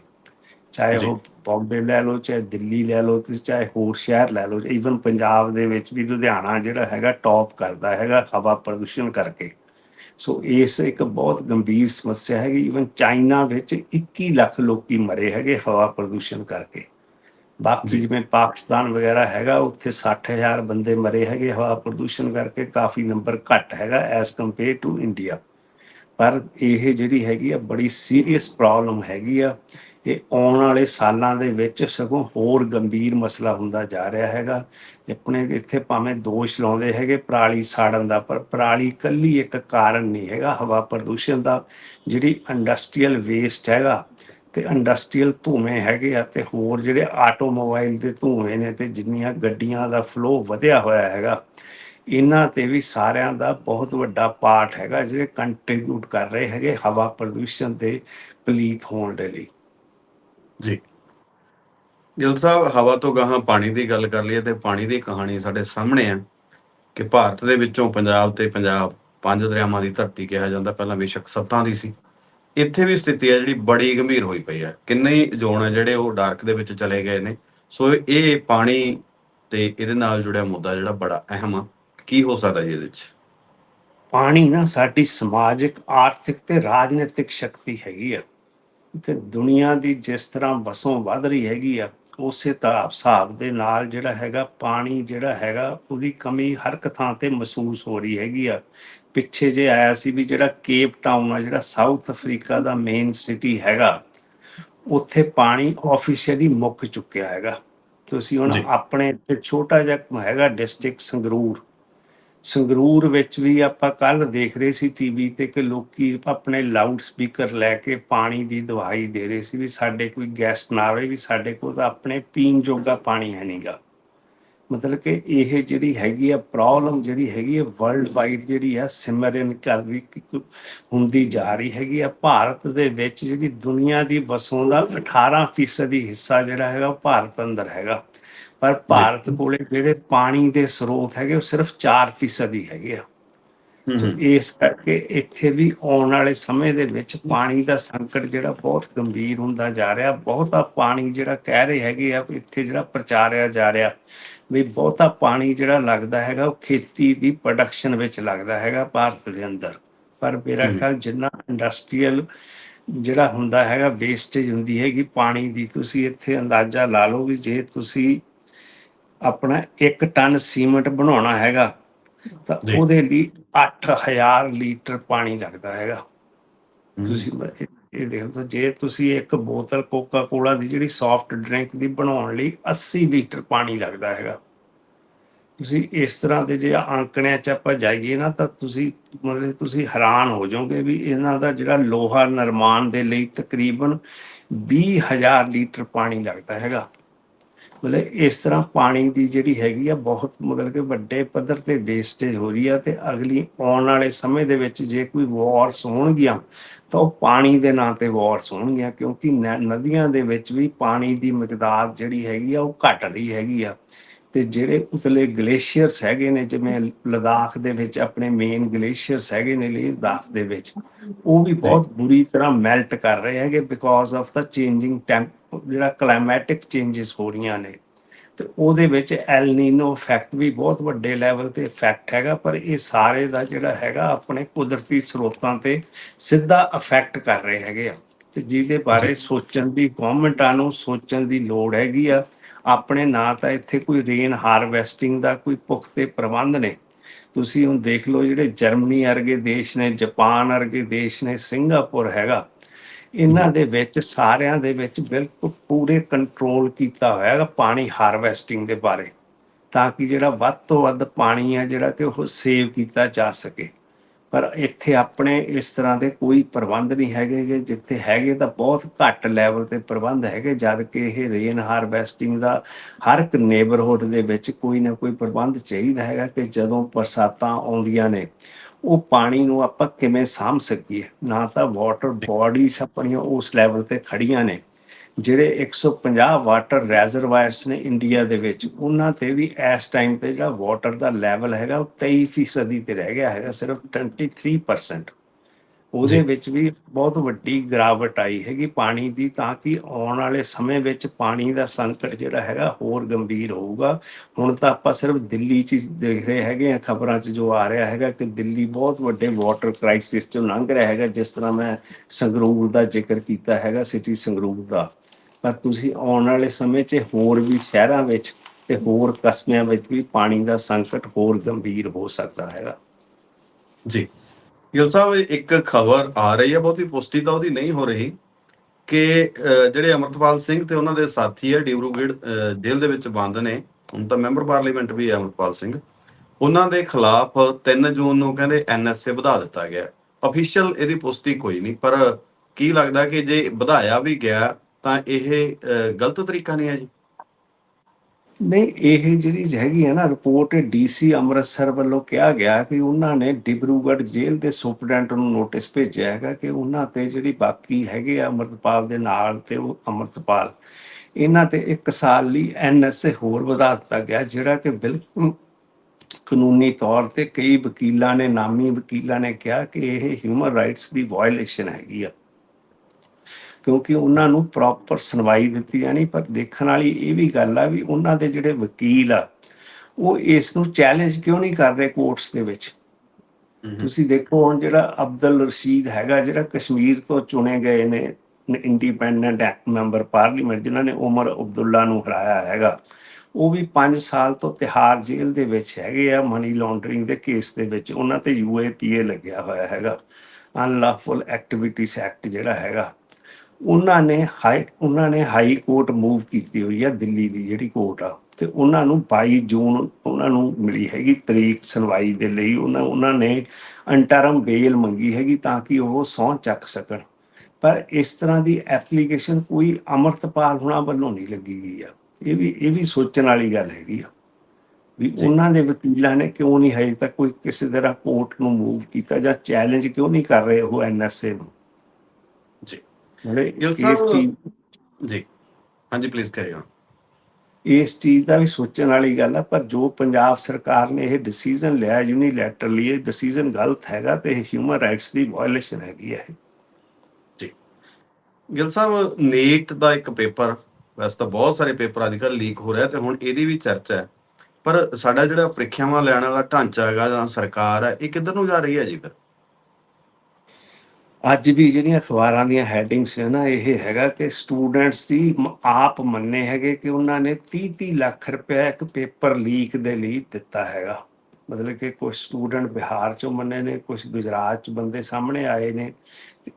ਚਾਹੇ। ਉਹ ਬੰਬੇ ਲੈ ਲਓ ਚਾਹੇ ਦਿੱਲੀ ਲੈ ਲਓ ਤੇ ਚਾਹੇ ਹੋਰ ਸ਼ਹਿਰ ਲੈ ਲਓ ਈਵਨ ਪੰਜਾਬ ਦੇ ਵਿੱਚ ਵੀ ਲੁਧਿਆਣਾ ਜਿਹੜਾ ਹੈਗਾ ਟੌਪ ਕਰਦਾ ਹੈਗਾ ਹਵਾ ਪ੍ਰਦੂਸ਼ਣ ਕਰਕੇ ਸੋ ਇਸ ਇੱਕ ਬਹੁਤ ਗੰਭੀਰ ਸਮੱਸਿਆ ਹੈਗੀ। ਈਵਨ ਚਾਈਨਾ ਵਿੱਚ 21 ਲੱਖ ਲੋਕੀ ਮਰੇ ਹੈਗੇ ਹਵਾ ਪ੍ਰਦੂਸ਼ਣ ਕਰਕੇ। ਬਾਕੀ। ਜਿਵੇਂ ਪਾਕਿਸਤਾਨ ਵਗੈਰਾ ਹੈਗਾ ਉੱਥੇ 60000 ਬੰਦੇ ਮਰੇ ਹੈਗੇ ਹਵਾ ਪ੍ਰਦੂਸ਼ਣ ਕਰਕੇ। ਕਾਫੀ ਨੰਬਰ ਘੱਟ ਹੈਗਾ ਐਸ ਕੰਪੇਅਰ ਟੂ ਇੰਡੀਆ ਪਰ ਇਹ ਜਿਹੜੀ ਹੈਗੀ ਆ, ਬੜੀ ਸੀਰੀਅਸ ਪ੍ਰੋਬਲਮ ਹੈਗੀ ਆ। ਇਹ ਆਉਣ ਵਾਲੇ ਸਾਲਾਂ ਦੇ ਵਿੱਚ ਸਗੋਂ ਹੋਰ ਗੰਭੀਰ ਮਸਲਾ ਹੁੰਦਾ ਜਾ ਰਿਹਾ ਹੈਗਾ। ਆਪਣੇ ਇੱਥੇ ਭਾਵੇਂ ਦੋਸ਼ ਲਾਉਂਦੇ ਹੈਗੇ, ਪਰਾਲੀ ਸਾੜਨ ਦਾ, ਪਰ ਪਰਾਲੀ ਇਕੱਲੀ ਇੱਕ ਕਾਰਨ ਨਹੀਂ ਹੈਗਾ, ਹਵਾ ਪ੍ਰਦੂਸ਼ਣ ਦਾ, ਜਿਹੜੀ ਇੰਡਸਟਰੀਅਲ ਵੇਸਟ ਹੈਗਾ ਤੇ ਇੰਡਸਟਰੀਅਲ ਧੂਏ ਹੈਗੇ ਆ ਤੇ ਹੋਰ ਜਿਹੜੇ ਆਟੋਮੋਬਾਈਲ ਦੇ ਧੂਏ ਨੇ ਤੇ ਜਿੰਨੀਆਂ ਗੱਡੀਆਂ ਦਾ ਫਲੋ ਵਧਿਆ ਹੋਇਆ ਹੈਗਾ। ਇਹਨਾਂ ਤੇ ਵੀ ਸਾਰਿਆਂ ਦਾ ਬਹੁਤ ਵੱਡਾ ਪਾਰਟ ਹੈਗਾ, ਜਿਹੜੇ ਕੰਟਰੀਬਿਊਟ ਕਰ ਰਹੇ ਹੈਗੇ ਹਵਾ ਪ੍ਰਦੂਸ਼ਣ ਦੇ ਪਲੀਤ ਹੋਣ ਦੇ ਲਈ। ਜੀ। ਗਿਲ ਸਾਹਿਬ, ਹਵਾ ਤੋਂ ਗਾਹਾਂ ਪਾਣੀ ਦੀ ਗੱਲ ਕਰ ਲਈਏ ਤੇ ਪਾਣੀ ਦੀ ਕਹਾਣੀ ਸਾਡੇ ਸਾਹਮਣੇ ਆ ਕਿ ਭਾਰਤ ਦੇ ਵਿੱਚੋਂ ਪੰਜਾਬ ਤੇ ਪੰਜਾਬ ਪੰਜ ਦਰਿਆਵਾਂ ਦੀ ਧਰਤੀ ਕਿਹਾ ਜਾਂਦਾ, ਪਹਿਲਾਂ ਬੇਸ਼ੱਕ ਸੱਤਾਂ ਦੀ ਸੀ। ਇੱਥੇ ਵੀ ਸਥਿਤੀ ਹੈ ਜਿਹੜੀ ਬੜੀ ਗੰਭੀਰ ਹੋਈ ਪਈ ਹੈ। ਕਿੰਨੇ ਹੀ ਜ਼ੋਨ ਹੈ ਜਿਹੜੇ ਉਹ ਡਾਰਕ ਦੇ ਵਿੱਚ ਚਲੇ ਗਏ ਨੇ। ਸੋ ਇਹ ਪਾਣੀ ਤੇ ਇਹਦੇ ਨਾਲ ਜੁੜਿਆ ਮੁੱਦਾ ਜਿਹੜਾ ਬੜਾ ਅਹਿਮ ਆ। ਕੀ ਹੋ ਸਕਦਾ ਜੀ ਇਹਦੇ ਵਿੱਚ? ਪਾਣੀ ਨਾ ਸਾਡੀ ਸਮਾਜਿਕ ਆਰਥਿਕ ਤੇ ਰਾਜਨੀਤਿਕ ਸ਼ਕਤੀ ਹੈਗੀ ਆ। ਤੇ ਦੁਨੀਆ ਦੀ ਜਿਸ ਤਰ੍ਹਾਂ ਵਸੋਂ ਵੱਧ ਰਹੀ ਹੈਗੀ ਆ ਉਸੇ ਤਾਂ ਹਿਸਾਬ ਦੇ ਨਾਲ ਜਿਹੜਾ ਹੈਗਾ ਪਾਣੀ ਜਿਹੜਾ ਹੈਗਾ ਉਹਦੀ ਕਮੀ ਹਰ ਇੱਕ ਥਾਂ ਤੇ ਮਹਿਸੂਸ ਹੋ ਰਹੀ ਹੈਗੀ ਆ। ਪਿੱਛੇ ਜੇ ਆਇਆ ਸੀ ਵੀ ਜਿਹੜਾ ਕੇਪ ਟਾਊਨ ਆ ਜਿਹੜਾ ਸਾਊਥ ਅਫਰੀਕਾ ਦਾ ਮੇਨ ਸਿਟੀ ਹੈਗਾ ਉੱਥੇ ਪਾਣੀ ਆਫੀਸ਼ੀਅਲੀ ਮੁੱਕ ਚੁੱਕਿਆ ਹੈਗਾ। ਤੁਸੀਂ ਹੁਣ। ਆਪਣੇ ਇੱਥੇ ਛੋਟਾ ਜਿਹਾ ਹੈਗਾ ਡਿਸਟ੍ਰਿਕਟ ਸੰਗਰੂਰ ਸੰਗਰੂਰ ਵਿੱਚ ਵੀ ਆਪਾਂ ਕੱਲ ਦੇਖ ਰਹੇ ਸੀ ਟੀਵੀ ਤੇ ਕਿ ਲੋਕੀ ਆਪਣੇ ਲਾਊਡ ਸਪੀਕਰ ਲੈ ਕੇ ਪਾਣੀ ਦੀ ਦਵਾਈ ਦੇ ਰਹੇ ਸੀ ਵੀ ਸਾਡੇ ਕੋਈ ਗੈਸਟ ਨਾ ਆਵੇ, ਵੀ ਸਾਡੇ ਕੋਲ ਤਾਂ ਆਪਣੇ ਪੀਣ ਜੋਗਾ ਪਾਣੀ ਹੈ ਨਹੀਂਗਾ ਮਤਲਬ ਕਿ ਇਹ ਜਿਹੜੀ ਹੈਗੀ ਆ ਪ੍ਰੋਬਲਮ ਜਿਹੜੀ ਹੈਗੀ ਆ ਵਰਲਡ ਵਾਈਡ ਜਿਹੜੀ ਆ ਸਿਮਰਨ ਕਰਦੀ ਹੁੰਦੀ ਜਾ ਰਹੀ ਹੈਗੀ ਆ। ਭਾਰਤ ਦੇ ਵਿੱਚ ਜਿਹੜੀ ਦੁਨੀਆ ਦੀ ਵਸੋਂ ਦਾ 18% ਹਿੱਸਾ ਜਿਹੜਾ ਹੈਗਾ ਉਹ ਭਾਰਤ ਅੰਦਰ ਹੈਗਾ। ਪਰ ਭਾਰਤ ਕੋਲੇ ਜਿਹੜੇ ਪਾਣੀ ਦੇ ਸਰੋਤ ਹੈਗੇ ਉਹ ਸਿਰਫ 4% ਹੀ ਹੈਗੇ ਆ। ਇਸ ਕਰਕੇ ਇੱਥੇ ਵੀ ਆਉਣ ਵਾਲੇ ਸਮੇਂ ਦੇ ਵਿੱਚ ਪਾਣੀ ਦਾ ਸੰਕਟ ਜਿਹੜਾ ਬਹੁਤ ਗੰਭੀਰ ਹੁੰਦਾ ਜਾ ਰਿਹਾ। ਬਹੁਤਾ ਪਾਣੀ ਜਿਹੜਾ ਕਹਿ ਰਹੇ ਹੈਗੇ ਆ ਇੱਥੇ ਜਿਹੜਾ ਪ੍ਰਚਾਰਿਆ ਜਾ ਰਿਹਾ ਵੀ ਬਹੁਤਾ ਪਾਣੀ ਜਿਹੜਾ ਲੱਗਦਾ ਹੈਗਾ ਉਹ ਖੇਤੀ ਦੀ ਪ੍ਰੋਡਕਸ਼ਨ ਵਿੱਚ ਲੱਗਦਾ ਹੈਗਾ ਭਾਰਤ ਦੇ ਅੰਦਰ। ਪਰ ਮੇਰਾ। ਖਿਆਲ ਜਿੰਨਾ ਇੰਡਸਟਰੀਅਲ ਜਿਹੜਾ ਹੁੰਦਾ ਹੈਗਾ ਵੇਸਟੇਜ ਹੁੰਦੀ ਹੈਗੀ ਪਾਣੀ ਦੀ ਤੁਸੀਂ ਇੱਥੇ ਅੰਦਾਜ਼ਾ ਲਾ ਲਓ ਵੀ ਜੇ ਤੁਸੀਂ ਆਪਣਾ 1 ਟਨ ਸੀਮੈਂਟ ਬਣਾਉਣਾ ਹੈਗਾ ਤਾਂ। ਉਹਦੇ ਲਈ 8000 ਲੀਟਰ ਪਾਣੀ ਲੱਗਦਾ ਹੈਗਾ। ਤੁਸੀਂ ਇਹ ਦੇਖ ਲਓ ਜੇ ਤੁਸੀਂ ਇੱਕ ਬੋਤਲ ਕੋਕਾ ਕੋਲਾ ਦੀ ਜਿਹੜੀ ਸੌਫਟ ਡਰਿੰਕ ਦੀ ਬਣਾਉਣ ਲਈ 80 ਲੀਟਰ ਪਾਣੀ ਲੱਗਦਾ ਹੈਗਾ। ਤੁਸੀਂ ਇਸ ਤਰ੍ਹਾਂ ਦੇ ਜੇ ਅੰਕੜਿਆਂ 'ਚ ਆਪਾਂ ਜਾਈਏ ਨਾ ਤਾਂ ਤੁਸੀਂ ਮਤਲਬ ਤੁਸੀਂ ਹੈਰਾਨ ਹੋ ਜਾਓਗੇ ਵੀ ਇਹਨਾਂ ਦਾ ਜਿਹੜਾ ਲੋਹਾ ਨਿਰਮਾਣ ਦੇ ਲਈ ਤਕਰੀਬਨ 20000 ਲੀਟਰ ਪਾਣੀ ਲੱਗਦਾ ਹੈਗਾ। ਮਤਲਬ ਇਸ ਤਰ੍ਹਾਂ ਪਾਣੀ ਦੀ ਜਿਹੜੀ ਹੈਗੀ ਆ ਬਹੁਤ ਮਤਲਬ ਕਿ ਵੱਡੇ ਪੱਧਰ ਤੇ ਵੇਸਟੇਜ ਹੋ ਰਹੀ ਆ ਤੇ ਅਗਲੀ ਆਉਣ ਵਾਲੇ ਸਮੇਂ ਦੇ ਵਿੱਚ ਜੇ ਕੋਈ ਵਾਰਸ ਹੋਣਗੀਆਂ, ਤਾਂ ਉਹ ਪਾਣੀ ਦੇ ਨਾਂ ਤੇ ਵਾਰਸ ਹੋਣਗੀਆਂ, ਕਿਉਂਕਿ ਨ- ਨਦੀਆਂ ਦੇ ਵਿੱਚ ਵੀ ਪਾਣੀ ਦੀ ਮਿਕਦਾਰ ਜਿਹੜੀ ਹੈਗੀ ਆ ਉਹ ਘਟ ਰਹੀ ਹੈਗੀ ਆ। ਤੇ ਜਿਹੜੇ ਉਤਲੇ ਗਲੇਸ਼ੀਅਰਸ ਹੈਗੇ ਨੇ ਜਿਵੇਂ ਲਦਾਖ ਦੇ ਵਿੱਚ ਆਪਣੇ ਮੇਨ ਗਲੇਸ਼ੀਅਰਸ ਹੈਗੇ ਨੇ ਲਦਾਖ ਦੇ ਵਿੱਚ ਉਹ ਵੀ ਬਹੁਤ ਬੁਰੀ ਤਰ੍ਹਾਂ ਮੈਲਟ ਕਰ ਰਹੇ ਹੈਗੇ because of the changing temp ਜਿਹੜਾ ਕਲਾਈਮੈਟਿਕ ਚੇਂਜਸ ਹੋ ਰਹੀਆਂ ਨੇ। ਤੇ ਉਹਦੇ ਵਿੱਚ ਐਲ ਨੀਨੋ ਇਫੈਕਟ ਵੀ ਬਹੁਤ ਵੱਡੇ ਲੈਵਲ ਤੇ ਇਫੈਕਟ ਹੈਗਾ ਪਰ ਇਹ ਸਾਰੇ ਦਾ ਜਿਹੜਾ ਹੈਗਾ ਆਪਣੇ ਕੁਦਰਤੀ ਸਰੋਤਾਂ ਤੇ ਸਿੱਧਾ ਇਫੈਕਟ ਕਰ ਰਹੇ ਹੈਗੇ ਆ। ਤੇ ਜਿਹਦੇ ਬਾਰੇ ਸੋਚਣ ਦੀ ਗਵਰਨਮੈਂਟਾਂ ਨੂੰ ਸੋਚਣ ਦੀ ਲੋੜ ਹੈਗੀ ਆ ਆਪਣੇ ਨਾ ਤਾਂ ਇੱਥੇ ਕੋਈ ਰੇਨ ਹਾਰਵੈਸਟਿੰਗ ਦਾ ਕੋਈ ਪੁਖਤੇ ਪ੍ਰਬੰਧ ਨੇ। ਤੁਸੀਂ ਹੁਣ ਦੇਖ ਲਓ ਜਿਹੜੇ ਜਰਮਨੀ ਵਰਗੇ ਦੇਸ਼ ਨੇ, ਜਾਪਾਨ ਵਰਗੇ ਦੇਸ਼ ਨੇ, ਸਿੰਗਾਪੁਰ ਹੈਗਾ। ਇਹਨਾਂ ਦੇ ਵਿੱਚ, ਸਾਰਿਆਂ ਦੇ ਵਿੱਚ ਬਿਲਕੁਲ ਪੂਰੇ ਕੰਟਰੋਲ ਕੀਤਾ ਹੋਇਆ ਹੈਗਾ ਪਾਣੀ ਹਾਰਵੈਸਟਿੰਗ ਦੇ ਬਾਰੇ। ਤਾਂ ਕਿ ਜਿਹੜਾ ਵੱਧ ਤੋਂ ਵੱਧ ਪਾਣੀ ਆ ਜਿਹੜਾ ਕਿ ਉਹ ਸੇਵ ਕੀਤਾ ਜਾ ਸਕੇ। ਪਰ ਇੱਥੇ ਆਪਣੇ ਇਸ ਤਰ੍ਹਾਂ ਦੇ ਕੋਈ ਪ੍ਰਬੰਧ ਨਹੀਂ ਹੈਗੇ ਗੇ। ਜਿੱਥੇ ਹੈਗੇ ਤਾਂ ਬਹੁਤ ਘੱਟ ਲੈਵਲ ਤੇ ਪ੍ਰਬੰਧ ਹੈਗੇ, ਜਦ ਕਿ ਇਹ ਰੇਨ ਹਾਰਵੈਸਟਿੰਗ ਦਾ ਹਰ ਇੱਕ ਨੇਬਰਹੁੱਡ ਦੇ ਵਿੱਚ ਕੋਈ ਨਾ ਕੋਈ ਪ੍ਰਬੰਧ ਚਾਹੀਦਾ ਹੈਗਾ ਕਿ ਜਦੋਂ ਬਰਸਾਤਾਂ ਆਉਂਦੀਆਂ ਨੇ, ਉਹ ਪਾਣੀ ਨੂੰ ਆਪਾਂ ਕਿਵੇਂ ਸਾਂਭ ਸਕੀਏ ਨਾ ਤਾਂ ਵਾਟਰ ਬਾਡੀਜ਼ ਆਪਣੀਆਂ ਉਸ ਲੈਵਲ ਤੇ ਖੜੀਆਂ ਨੇ ਜਿਹੜੇ 150 ਵਾਟਰ ਰੈਜ਼ਰਵਾਇਰਸ ਨੇ ਇੰਡੀਆ ਦੇ ਵਿੱਚ, ਉਹਨਾਂ ਤੇ ਵੀ ਇਸ ਟਾਈਮ ਤੇ ਜਿਹੜਾ ਵਾਟਰ ਦਾ ਲੈਵਲ ਹੈਗਾ ਉਹ 23 ਫੀਸਦੀ ਤੇ ਰਹਿ ਗਿਆ ਹੈਗਾ, ਸਿਰਫ 23% ਉਹਦੇ। ਵਿੱਚ ਵੀ ਬਹੁਤ ਵੱਡੀ ਗਿਰਾਵਟ ਆਈ ਹੈਗੀ ਪਾਣੀ ਦੀ ਤਾਂ ਕਿ ਆਉਣ ਵਾਲੇ ਸਮੇਂ ਵਿੱਚ ਪਾਣੀ ਦਾ ਸੰਕਟ ਜਿਹੜਾ ਹੈਗਾ ਹੋਰ ਗੰਭੀਰ ਹੋਊਗਾ। ਹੁਣ ਤਾਂ ਆਪਾਂ ਸਿਰਫ ਦਿੱਲੀ 'ਚ ਦੇਖ ਰਹੇ ਹੈਗੇ ਆ ਖਬਰਾਂ 'ਚ ਜੋ ਆ ਰਿਹਾ ਹੈਗਾ ਕਿ ਦਿੱਲੀ ਬਹੁਤ ਵੱਡੇ ਵਾਟਰ ਕ੍ਰਾਈਸਿਸ 'ਚੋਂ ਲੰਘ ਰਿਹਾ ਹੈਗਾ ਜਿਸ ਤਰ੍ਹਾਂ ਮੈਂ ਸੰਗਰੂਰ ਦਾ ਜ਼ਿਕਰ ਕੀਤਾ ਹੈਗਾ ਸਿਟੀ ਸੰਗਰੂਰ ਦਾ। ਪਰ ਤੁਸੀਂ ਆਉਣ ਵਾਲੇ ਸਮੇਂ 'ਚ ਹੋਰ ਵੀ ਸ਼ਹਿਰਾਂ ਵਿੱਚ ਤੇ ਹੋਰ ਕਸਬਿਆਂ ਵਿੱਚ ਵੀ ਪਾਣੀ ਦਾ ਸੰਕਟ ਹੋਰ ਗੰਭੀਰ ਹੋ ਸਕਦਾ ਹੈਗਾ। ਜੀ। ਗਿਲ ਸਾਹਿਬ, ਇੱਕ ਖਬਰ ਆ ਰਹੀ ਹੈ, ਬਹੁਤੀ ਪੁਸ਼ਟੀ ਤਾਂ ਉਹਦੀ ਨਹੀਂ ਹੋ ਰਹੀ ਕਿ ਜਿਹੜੇ ਅਮਰਤਪਾਲ ਸਿੰਘ ਤੇ ਉਹਨਾਂ ਦੇ ਸਾਥੀ ਹੈ ਡਿਬਰੂਗੜ੍ਹ ਜੇਲ੍ਹ ਦੇ ਵਿੱਚ ਬੰਦ ਨੇ। ਹੁਣ ਤਾਂ ਮੈਂਬਰ ਪਾਰਲੀਮੈਂਟ ਵੀ ਹੈ ਅਮਰਤਪਾਲ ਸਿੰਘ। ਉਹਨਾਂ ਦੇ ਖਿਲਾਫ 3 ਜੂਨ ਨੂੰ ਕਹਿੰਦੇ ਐਨਐਸਏ ਵਧਾ ਦਿੱਤਾ ਗਿਆ। ਅਫੀਸ਼ੀਅਲ ਇਹਦੀ ਪੁਸ਼ਟੀ ਕੋਈ ਨਹੀਂ, ਪਰ ਕੀ ਲੱਗਦਾ ਕਿ ਜੇ ਵਧਾਇਆ ਵੀ ਗਿਆ, ਤਾਂ ਇਹ ਗਲਤ ਤਰੀਕਾ ਨਹੀਂ ਹੈ ਜੀ? ਨਹੀਂ, ਇਹ ਜਿਹੜੀ ਹੈਗੀ ਹੈ ਨਾ ਰਿਪੋਰਟ ਡੀਸੀ ਅੰਮ੍ਰਿਤਸਰ ਵੱਲੋਂ ਕਿਹਾ ਗਿਆ ਕਿ ਉਹਨਾਂ ਨੇ ਡਿਬਰੂਗੜ੍ਹ ਜੇਲ੍ਹ ਦੇ ਸੁਪਰਡੈਂਟ ਨੂੰ ਨੋਟਿਸ ਭੇਜਿਆ ਹੈਗਾ ਕਿ ਉਹਨਾਂ ਤੇ ਜਿਹੜੀ ਬਾਕੀ ਹੈਗੇ ਆ ਅੰਮ੍ਰਿਤਪਾਲ ਦੇ ਨਾਲ ਤੇ ਉਹ ਅੰਮ੍ਰਿਤਪਾਲ, ਇਹਨਾਂ ਤੇ 1 ਸਾਲ ਲਈ ਐਨਐਸਏ ਹੋਰ ਵਧਾ ਦਿੱਤਾ ਗਿਆ, ਜਿਹੜਾ ਕਿ ਬਿਲਕੁਲ ਕਾਨੂੰਨੀ ਤੌਰ ਤੇ ਕਈ ਵਕੀਲਾਂ ਨੇ, ਨਾਮੀ ਵਕੀਲਾਂ ਨੇ ਕਿਹਾ ਕਿ ਇਹ ਹਿਊਮਨ ਰਾਈਟਸ ਦੀ ਵਾਇਲੇਸ਼ਨ ਹੈਗੀ ਆ। ਕਿਉਂਕਿ ਉਹਨਾਂ ਨੂੰ ਪ੍ਰੋਪਰ ਸੁਣਵਾਈ ਦਿੱਤੀ ਜਾਣੀ ਪਰ ਦੇਖਣ ਵਾਲੀ ਇਹ ਵੀ ਗੱਲ ਆ ਵੀ ਉਹਨਾਂ ਦੇ ਜਿਹੜੇ ਵਕੀਲ ਆ ਉਹ ਇਸ ਨੂੰ ਚੈਲੰਜ ਕਿਉਂ ਨਹੀਂ ਕਰ ਰਹੇ ਕੋਰਟਸ ਦੇ ਵਿੱਚ? ਤੁਸੀਂ ਦੇਖੋ ਹੁਣ ਜਿਹੜਾ ਅਬਦੁਲ ਰਸ਼ੀਦ ਹੈਗਾ ਜਿਹੜਾ ਕਸ਼ਮੀਰ ਤੋਂ ਚੁਣੇ ਗਏ ਨੇ ਇੰਡੀਪੈਂਡੈਂਟ ਮੈਂਬਰ ਪਾਰਲੀਮੈਂਟ ਜਿਨ੍ਹਾਂ ਨੇ ਉਮਰ ਅਬਦੁੱਲਾ ਨੂੰ ਹਰਾਇਆ ਹੈਗਾ ਉਹ ਵੀ 5 ਸਾਲ ਤੋਂ ਤਿਹਾੜ ਜੇਲ੍ਹ ਦੇ ਵਿੱਚ ਹੈਗੇ ਆ ਮਨੀ ਲਾਂਡਰਿੰਗ ਦੇ ਕੇਸ ਦੇ ਵਿੱਚ ਉਹਨਾਂ ਤੇ ਯੂਏਪੀਏ ਲੱਗਿਆ ਹੋਇਆ ਹੈਗਾ ਅਨਲawful ਐਕਟੀਵਿਟੀਜ਼ ਐਕਟ ਜਿਹੜਾ ਹੈਗਾ। ਉਹਨਾਂ ਨੇ ਹਾਈ ਉਹਨਾਂ ਨੇ ਹਾਈ ਕੋਰਟ ਮੂਵ ਕੀਤੀ ਹੋਈ ਆ ਦਿੱਲੀ ਦੀ ਜਿਹੜੀ ਕੋਰਟ ਆ। ਤੇ ਉਹਨਾਂ ਨੂੰ 22 ਜੂਨ ਉਹਨਾਂ ਨੂੰ ਮਿਲੀ ਹੈਗੀ ਤਰੀਕ ਸੁਣਵਾਈ ਦੇ ਲਈ। ਉਹਨਾਂ ਉਹਨਾਂ ਨੇ ਅੰਟਰਮ ਬੇਲ ਮੰਗੀ ਹੈਗੀ ਤਾਂ ਕਿ ਉਹ ਸਹੁੰ ਚੱਕ ਸਕਣ। ਪਰ ਇਸ ਤਰ੍ਹਾਂ ਦੀ ਐਪਲੀਕੇਸ਼ਨ ਕੋਈ ਅਮਰਤਪਾਲ ਹੁਣਾ ਵੱਲੋਂ ਨਹੀਂ ਲੱਗੀ ਗਈ ਆ। ਇਹ ਵੀ ਇਹ ਵੀ ਸੋਚਣ ਵਾਲੀ ਗੱਲ ਹੈਗੀ ਆ। ਵੀ। ਉਹਨਾਂ ਦੇ ਵਕੀਲਾਂ ਨੇ ਕਿਉਂ ਨਹੀਂ ਹਜੇ ਤੱਕ ਕੋਈ ਕਿਸੇ ਤਰ੍ਹਾਂ ਕੋਰਟ ਨੂੰ ਮੂਵ ਕੀਤਾ ਜਾਂ ਚੈਲੰਜ ਕਿਉਂ ਨਹੀਂ ਕਰ ਰਹੇ ਉਹ ਐਨਐਸਏ ਨੂੰ? ਇਸ ਚੀਜ਼ ਜੀ। ਹਾਂਜੀ ਪਲੀਜ਼ ਕਰਿਓ ਇਸ ਚੀਜ਼ ਦਾ ਵੀ ਸੋਚਣ ਵਾਲੀ ਗੱਲ ਆ ਪਰ ਜੋ ਪੰਜਾਬ ਸਰਕਾਰ ਨੇ ਇਹ ਡਿਸੀਜਨ ਲਿਆ ਯੂਨੀਲੈਟਰਲੀ ਇਹ ਡਿਸੀਜਨ ਗਲਤ ਹੈਗਾ ਤੇ ਇਹ ਹਿਊਮਨ ਰਾਈਟਸ ਦੀ ਵਾਇਓਲੇਸ਼ਨ ਹੈਗੀ ਹੈ ਗਿਲ ਸਾਹਿਬ ਨੀਟ ਦਾ ਇੱਕ ਪੇਪਰ ਵੈਸੇ ਤਾਂ ਬਹੁਤ ਸਾਰੇ ਪੇਪਰ ਅੱਜ ਕੱਲ੍ਹ ਲੀਕ ਹੋ ਰਿਹਾ ਤੇ ਹੁਣ ਇਹਦੀ ਵੀ ਚਰਚਾ ਹੈ। ਪਰ ਸਾਡਾ ਜਿਹੜਾ ਪ੍ਰੀਖਿਆਵਾਂ ਲੈਣ ਵਾਲਾ ਢਾਂਚਾ ਹੈਗਾ ਜਾਂ ਸਰਕਾਰ ਹੈ ਇਹ ਕਿੱਧਰ ਨੂੰ ਜਾ ਰਹੀ ਹੈ ਜੀ ਫਿਰ? ਅੱਜ ਵੀ ਜਿਹੜੀਆਂ ਅਖਬਾਰਾਂ ਦੀਆਂ ਹੈਡਿੰਗਸ ਨੇ ਨਾ, ਇਹ ਹੈਗਾ ਕਿ ਸਟੂਡੈਂਟਸ ਦੀ ਮ- ਆਪ ਮੰਨੇ ਹੈਗੇ ਕਿ ਉਹਨਾਂ ਨੇ 30-30 ਲੱਖ ਰੁਪਏ ਇੱਕ ਪੇਪਰ ਲੀਕ ਦੇ ਲਈ ਦਿੱਤਾ ਹੈਗਾ। ਮਤਲਬ ਕਿ ਕੁਝ ਸਟੂਡੈਂਟ ਬਿਹਾਰ ਚੋਂ ਮੰਨੇ ਨੇ ਕੁਝ ਗੁਜਰਾਤ ਚ ਬੰਦੇ ਸਾਹਮਣੇ ਆਏ ਨੇ।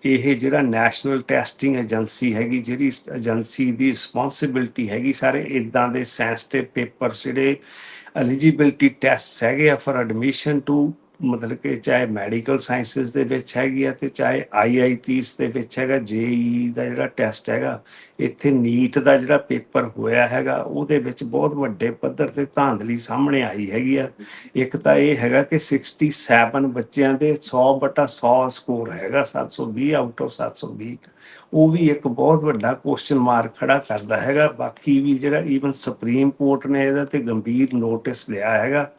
ਇਹ ਜਿਹੜਾ ਨੈਸ਼ਨਲ ਟੈਸਟਿੰਗ ਏਜੰਸੀ ਹੈਗੀ, ਜਿਹੜੀ ਏਜੰਸੀ ਦੀ ਰਿਸਪੌਂਸਿਬਿਲਟੀ ਹੈਗੀ ਸਾਰੇ ਇਦਾਂ ਦੇ ਸੈਂਸਿਟਿਵ ਪੇਪਰਸ ਜਿਹੜੇ ਐਲੀਜੀਬਿਲਟੀ ਟੈਸਟ ਹੈਗੇ ਆ ਫॉर ਐਡਮਿਸ਼ਨ ਟੂ ਮਤਲਬ ਕਿ ਚਾਹੇ ਮੈਡੀਕਲ ਸਾਇੰਸਸ ਦੇ ਵਿੱਚ ਹੈਗੀ ਆ ਤੇ ਚਾਹੇ ਆਈਆਈਟੀਸ ਦੇ ਵਿੱਚ ਹੈਗਾ ਜੇਈ ਦਾ ਜਿਹੜਾ ਟੈਸਟ ਹੈਗਾ ਇੱਥੇ ਨੀਟ ਦਾ ਜਿਹੜਾ ਪੇਪਰ ਹੋਇਆ ਹੈਗਾ, ਉਹਦੇ ਵਿੱਚ ਬਹੁਤ ਵੱਡੇ ਪੱਧਰ ਤੇ ਧਾਂਦਲੀ ਸਾਹਮਣੇ ਆਈ ਹੈਗੀ ਆ। ਇੱਕ ਤਾਂ ਇਹ ਹੈਗਾ ਕਿ 67 ਬੱਚਿਆਂ ਦੇ 100 ਬਟਾ 100 ਸਕੋਰ ਹੈਗਾ 720 ਆਊਟ ਆਫ 720 ਉਹ ਵੀ ਇੱਕ ਬਹੁਤ ਵੱਡਾ ਕੁਐਸਚਨ ਮਾਰਕ ਖੜਾ ਕਰਦਾ ਹੈਗਾ। ਬਾਕੀ ਵੀ ਜਿਹੜਾ ਈਵਨ ਸੁਪਰੀਮ ਕੋਰਟ ਨੇ ਇਹਦਾ ਤੇ ਗੰਭੀਰ ਨੋਟਿਸ ਲਿਆ ਹੈਗਾ।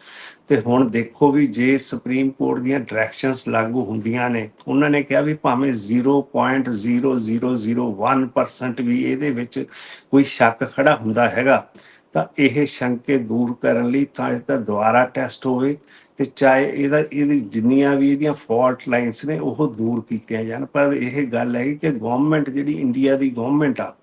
ਤੇ ਹੁਣ ਦੇਖੋ ਵੀ ਜੇ ਸੁਪਰੀਮ ਕੋਰਟ ਦੀਆਂ ਡਾਇਰੈਕਸ਼ਨਸ ਲਾਗੂ ਹੁੰਦੀਆਂ ਨੇ, ਉਹਨਾਂ ਨੇ ਕਿਹਾ ਵੀ ਭਾਵੇਂ 0.0001% ਵੀ ਇਹਦੇ ਵਿੱਚ ਕੋਈ ਸ਼ੱਕ ਖੜਾ ਹੁੰਦਾ ਹੈਗਾ ਤਾਂ ਇਹ ਸ਼ੰਕੇ ਦੂਰ ਕਰਨ ਲਈ ਤਾਂ ਇਹ ਤਾਂ ਦੁਬਾਰਾ ਟੈਸਟ ਹੋਵੇ ਤੇ ਚਾਹੇ ਇਹਦਾ, ਇਹਦੀ ਜਿੰਨੀਆਂ ਵੀ ਇਹਦੀਆਂ ਫਾਲਟ ਲਾਈਨਸ ਨੇ, ਉਹ ਦੂਰ ਕੀਤੀਆਂ ਜਾਣ। ਪਰ ਇਹ ਗੱਲ ਹੈ ਕਿ ਗਵਰਨਮੈਂਟ ਜਿਹੜੀ ਇੰਡੀਆ ਦੀ ਗਵਰਨਮੈਂਟ ਆ,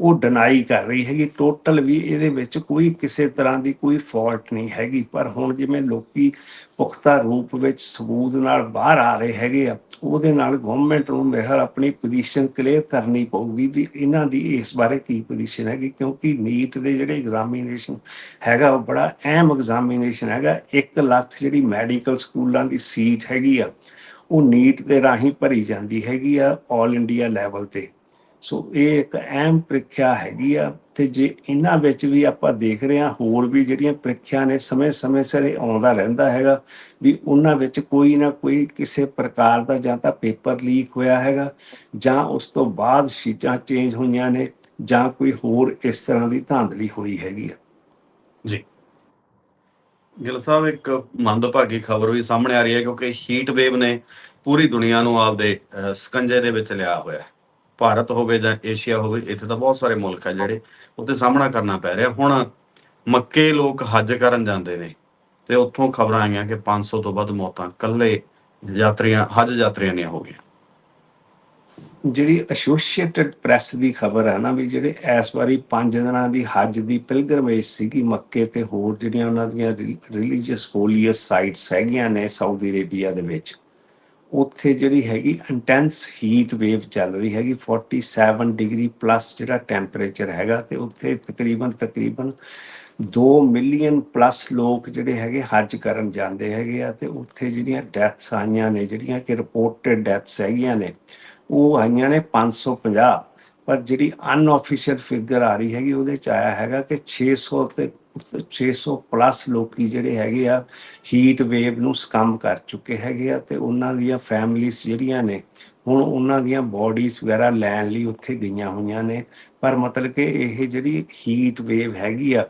ਉਹ ਡਿਨਾਈ ਕਰ ਰਹੀ ਹੈਗੀ। ਟੋਟਲ ਵੀ ਇਹਦੇ ਵਿੱਚ ਕੋਈ ਕਿਸੇ ਤਰ੍ਹਾਂ ਦੀ ਕੋਈ ਫਾਲਟ ਨਹੀਂ ਹੈਗੀ। ਪਰ ਹੁਣ ਜਿਵੇਂ ਲੋਕੀ ਪੁਖਤਾ ਰੂਪ ਵਿੱਚ ਸਬੂਤ ਨਾਲ ਬਾਹਰ ਆ ਰਹੇ ਹੈਗੇ ਆ, ਉਹਦੇ ਨਾਲ ਗਵਰਨਮੈਂਟ ਨੂੰ ਮੇਰੇ ਆਪਣੀ ਪੋਜੀਸ਼ਨ ਕਲੀਅਰ ਕਰਨੀ ਪਊਗੀ ਵੀ ਇਹਨਾਂ ਦੀ ਇਸ ਬਾਰੇ ਕੀ ਪੋਜੀਸ਼ਨ ਹੈਗੀ। ਕਿਉਂਕਿ ਨੀਟ ਦੇ ਜਿਹੜੇ ਐਗਜ਼ਾਮੀਨੇਸ਼ਨ ਹੈਗਾ, ਉਹ ਬੜਾ ਅਹਿਮ ਐਗਜ਼ਾਮੀਨੇਸ਼ਨ ਹੈਗਾ। 1 ਲੱਖ ਜਿਹੜੀ ਮੈਡੀਕਲ ਸਕੂਲਾਂ ਦੀ ਸੀਟ ਹੈਗੀ ਆ, ਉਹ ਨੀਟ ਦੇ ਰਾਹੀਂ ਭਰੀ ਜਾਂਦੀ ਹੈਗੀ ਆ 올 ਇੰਡੀਆ ਲੈਵਲ ਤੇ। ਸੋ ਇਹ ਇੱਕ ਅਹਿਮ ਪ੍ਰੀਖਿਆ ਹੈਗੀ ਆ ਤੇ ਜੇ ਇਹਨਾਂ ਵਿੱਚ ਵੀ ਆਪਾਂ ਦੇਖ ਰਹੇ ਹਾਂ, ਹੋਰ ਵੀ ਜਿਹੜੀਆਂ ਪ੍ਰੀਖਿਆ ਨੇ ਸਮੇਂ-ਸਮੇਂ ਸਿਰ ਆਉਂਦਾ ਰਹਿੰਦਾ ਹੈਗਾ, ਵੀ ਉਹਨਾਂ ਵਿੱਚ ਕੋਈ ਨਾ ਕੋਈ ਕਿਸੇ ਪ੍ਰਕਾਰ ਦਾ ਜਾਂ ਤਾਂ ਪੇਪਰ ਲੀਕ ਹੋਇਆ ਹੈਗਾ, ਜਾਂ ਉਸ ਤੋਂ ਬਾਅਦ ਸ਼ੀਟਾਂ ਚੇਂਜ ਹੋਈਆਂ ਨੇ, ਜਾਂ ਕੋਈ ਹੋਰ ਇਸ ਤਰ੍ਹਾਂ ਦੀ ਧਾਂਦਲੀ ਹੋਈ ਹੈਗੀ ਆ। ਜੀ। ਗਿਲ ਸਾਹਿਬ, ਇੱਕ ਮੰਦਭਾਗੀ ਖਬਰ ਵੀ ਸਾਹਮਣੇ ਆ ਰਹੀ ਹੈ ਕਿਉਂਕਿ ਹੀਟ ਵੇਵ ਨੇ ਪੂਰੀ ਦੁਨੀਆ ਨੂੰ ਆਪਦੇ ਸਕੰਜੇ ਦੇ ਵਿੱਚ ਲਿਆ ਹੋਇਆ ਹੈ। ਭਾਰਤ ਹੋਵੇ ਜਾਂ ਏਸ਼ੀਆ ਹੋਵੇ, ਇੱਥੇ ਤਾਂ ਬਹੁਤ ਸਾਰੇ ਮੁਲਕ ਆ ਜਿਹੜੇ ਉੱਤੇ ਸਾਹਮਣਾ ਕਰਨਾ ਪੈ ਰਿਹਾ। ਹੁਣ ਮੱਕੇ ਲੋਕ ਹੱਜ ਕਰਨ ਜਾਂਦੇ ਨੇ ਤੇ ਉੱਥੋਂ ਖਬਰਾਂ ਆਈਆਂ ਕਿ 500 ਤੋਂ ਵੱਧ ਮੌਤਾਂ ਕੱਲੇ ਯਾਤਰੀਆਂ, ਹੱਜ ਯਾਤਰੀਆਂ ਦੀਆਂ ਹੋ ਗਈਆਂ। ਜਿਹੜੀ ਐਸੋਸੀਏਟਡ ਪ੍ਰੈਸ ਦੀ ਖਬਰ ਹੈ ਨਾ ਵੀ ਜਿਹੜੇ ਇਸ ਵਾਰੀ 5 ਦਿਨਾਂ ਦੀ ਹੱਜ ਦੀ ਪਿਲਗਰਮੇਜ ਸੀਗੀ ਮੱਕੇ ਤੇ ਹੋਰ ਜਿਹੜੀਆਂ ਉਹਨਾਂ ਦੀਆਂ ਰਿਲੀਜੀਅਸ ਹੋਲੀਅਸ ਸਾਈਟਸ ਹੈਗੀਆਂ ਨੇ ਸਾਊਦੀ ਅਰੇਬੀਆ ਦੇ ਵਿੱਚ, ਉੱਥੇ ਜਿਹੜੀ ਹੈਗੀ ਇੰਟੈਂਸ ਹੀਟ ਵੇਵ ਚੱਲ ਰਹੀ ਹੈਗੀ 47 ਡਿਗਰੀ ਪਲੱਸ ਜਿਹੜਾ ਟੈਂਪਰੇਚਰ ਹੈਗਾ ਤੇ ਉੱਥੇ ਤਕਰੀਬਨ ਤਕਰੀਬਨ 2 ਮਿਲੀਅਨ ਪਲੱਸ ਲੋਕ ਜਿਹੜੇ ਹੈਗੇ ਹੱਜ ਕਰਨ ਜਾਂਦੇ ਹੈਗੇ ਆ ਤੇ ਉੱਥੇ ਜਿਹੜੀਆਂ ਡੈਥਸ ਆਈਆਂ ਨੇ, ਜਿਹੜੀਆਂ ਕਿ ਰਿਪੋਰਟਡ ਡੈਥਸ ਹੈਗੀਆਂ ਨੇ ਉਹ ਆਈਆਂ ਨੇ 550 ਪਰ ਜਿਹੜੀ ਅਨਆਫੀਸ਼ੀਅਲ ਫਿਗਰ ਆ ਰਹੀ ਹੈਗੀ, ਉਹਦੇ ਚ ਆਇਆ ਹੈਗਾ ਕਿ 600 ਤੇ 600 ਪਲੱਸ ਲੋਕੀ ਜਿਹੜੇ ਹੈਗੇ ਆ ਹੀਟ ਵੇਵ ਨੂੰ ਸਕਮ ਕਰ ਚੁੱਕੇ ਹੈਗੇ ਆ ਤੇ ਉਹਨਾਂ ਦੀਆਂ ਫੈਮਲੀਆਂ ਜਿਹੜੀਆਂ ਨੇ, ਹੁਣ ਉਹਨਾਂ ਦੀਆਂ ਬਾਡੀਜ਼ ਵਗੈਰਾ ਲੈਣ ਲਈ ਉੱਥੇ ਗਈਆਂ ਹੋਈਆਂ ਨੇ। ਪਰ ਮਤਲਬ ਕਿ ਇਹ ਜਿਹੜੀ ਹੀਟ ਵੇਵ ਹੈਗੀ ਆ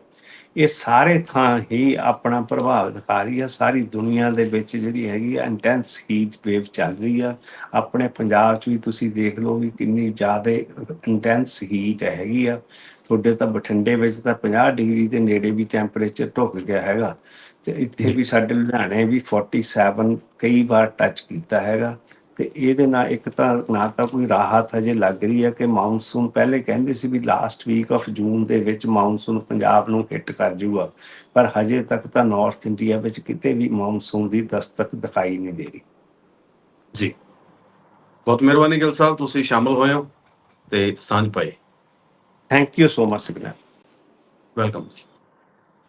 ਇਹ ਸਾਰੇ ਥਾਂ ਹੀ ਆਪਣਾ ਪ੍ਰਭਾਵ ਦਿਖਾ ਰਹੀ ਆ। ਸਾਰੀ ਦੁਨੀਆ ਦੇ ਵਿੱਚ ਜਿਹੜੀ ਹੈਗੀ ਆ ਇੰਟੈਂਸ ਹੀਟ ਵੇਵ ਚੱਲ ਰਹੀ ਆ। ਆਪਣੇ ਪੰਜਾਬ 'ਚ ਵੀ ਤੁਸੀਂ ਦੇਖ ਲਓ ਵੀ ਕਿੰਨੀ ਜ਼ਿਆਦਾ ਇੰਟੈਂਸ ਹੀਟ ਹੈਗੀ ਆ। ਤੁਹਾਡੇ ਤਾਂ ਬਠਿੰਡੇ ਵਿੱਚ ਤਾਂ 50 ਡਿਗਰੀ ਦੇ ਨੇੜੇ ਵੀ ਟੈਂਪਰੇਚਰ ਢੁੱਕ ਗਿਆ ਹੈਗਾ। ਤੇ ਇੱਥੇ ਵੀ ਸਾਡੇ ਲੁਧਿਆਣੇ ਵੀ 47 ਕਈ ਵਾਰ ਟੱਚ ਕੀਤਾ ਹੈਗਾ। ਤੇ ਇਹਦੇ ਨਾਲ ਇੱਕ ਤਾਂ ਨਾ ਤਾਂ ਕੋਈ ਰਾਹਤ ਹਜੇ ਲੱਗ ਰਹੀ ਹੈ ਕਿ ਮਾਨਸੂਨ ਪਹਿਲੇ ਕਹਿੰਦੇ ਸੀ ਵੀ ਲਾਸਟ ਵੀਕ ਆਫ ਜੂਨ ਦੇ ਵਿੱਚ ਮਾਨਸੂਨ ਪੰਜਾਬ ਨੂੰ ਹਿੱਟ ਕਰ ਜਾਊਗਾ ਪਰ ਹਜੇ ਤੱਕ ਤਾਂ ਨਾਰਥ ਇੰਡੀਆ ਵਿੱਚ ਕਿਤੇ ਵੀ ਮਾਨਸੂਨ ਦੀ ਦਸਤਕ ਦਿਖਾਈ ਨਹੀਂ ਦੇ ਰਹੀ। ਜੀ। ਬਹੁਤ ਮਿਹਰਬਾਨੀ ਗਿਲ ਸਾਹਿਬ ਤੁਸੀਂ ਸ਼ਾਮਲ ਹੋਏ ਹੋ ਤੇ ਸਾਂਝ ਪਾਈ। Thank you so much signal welcome ji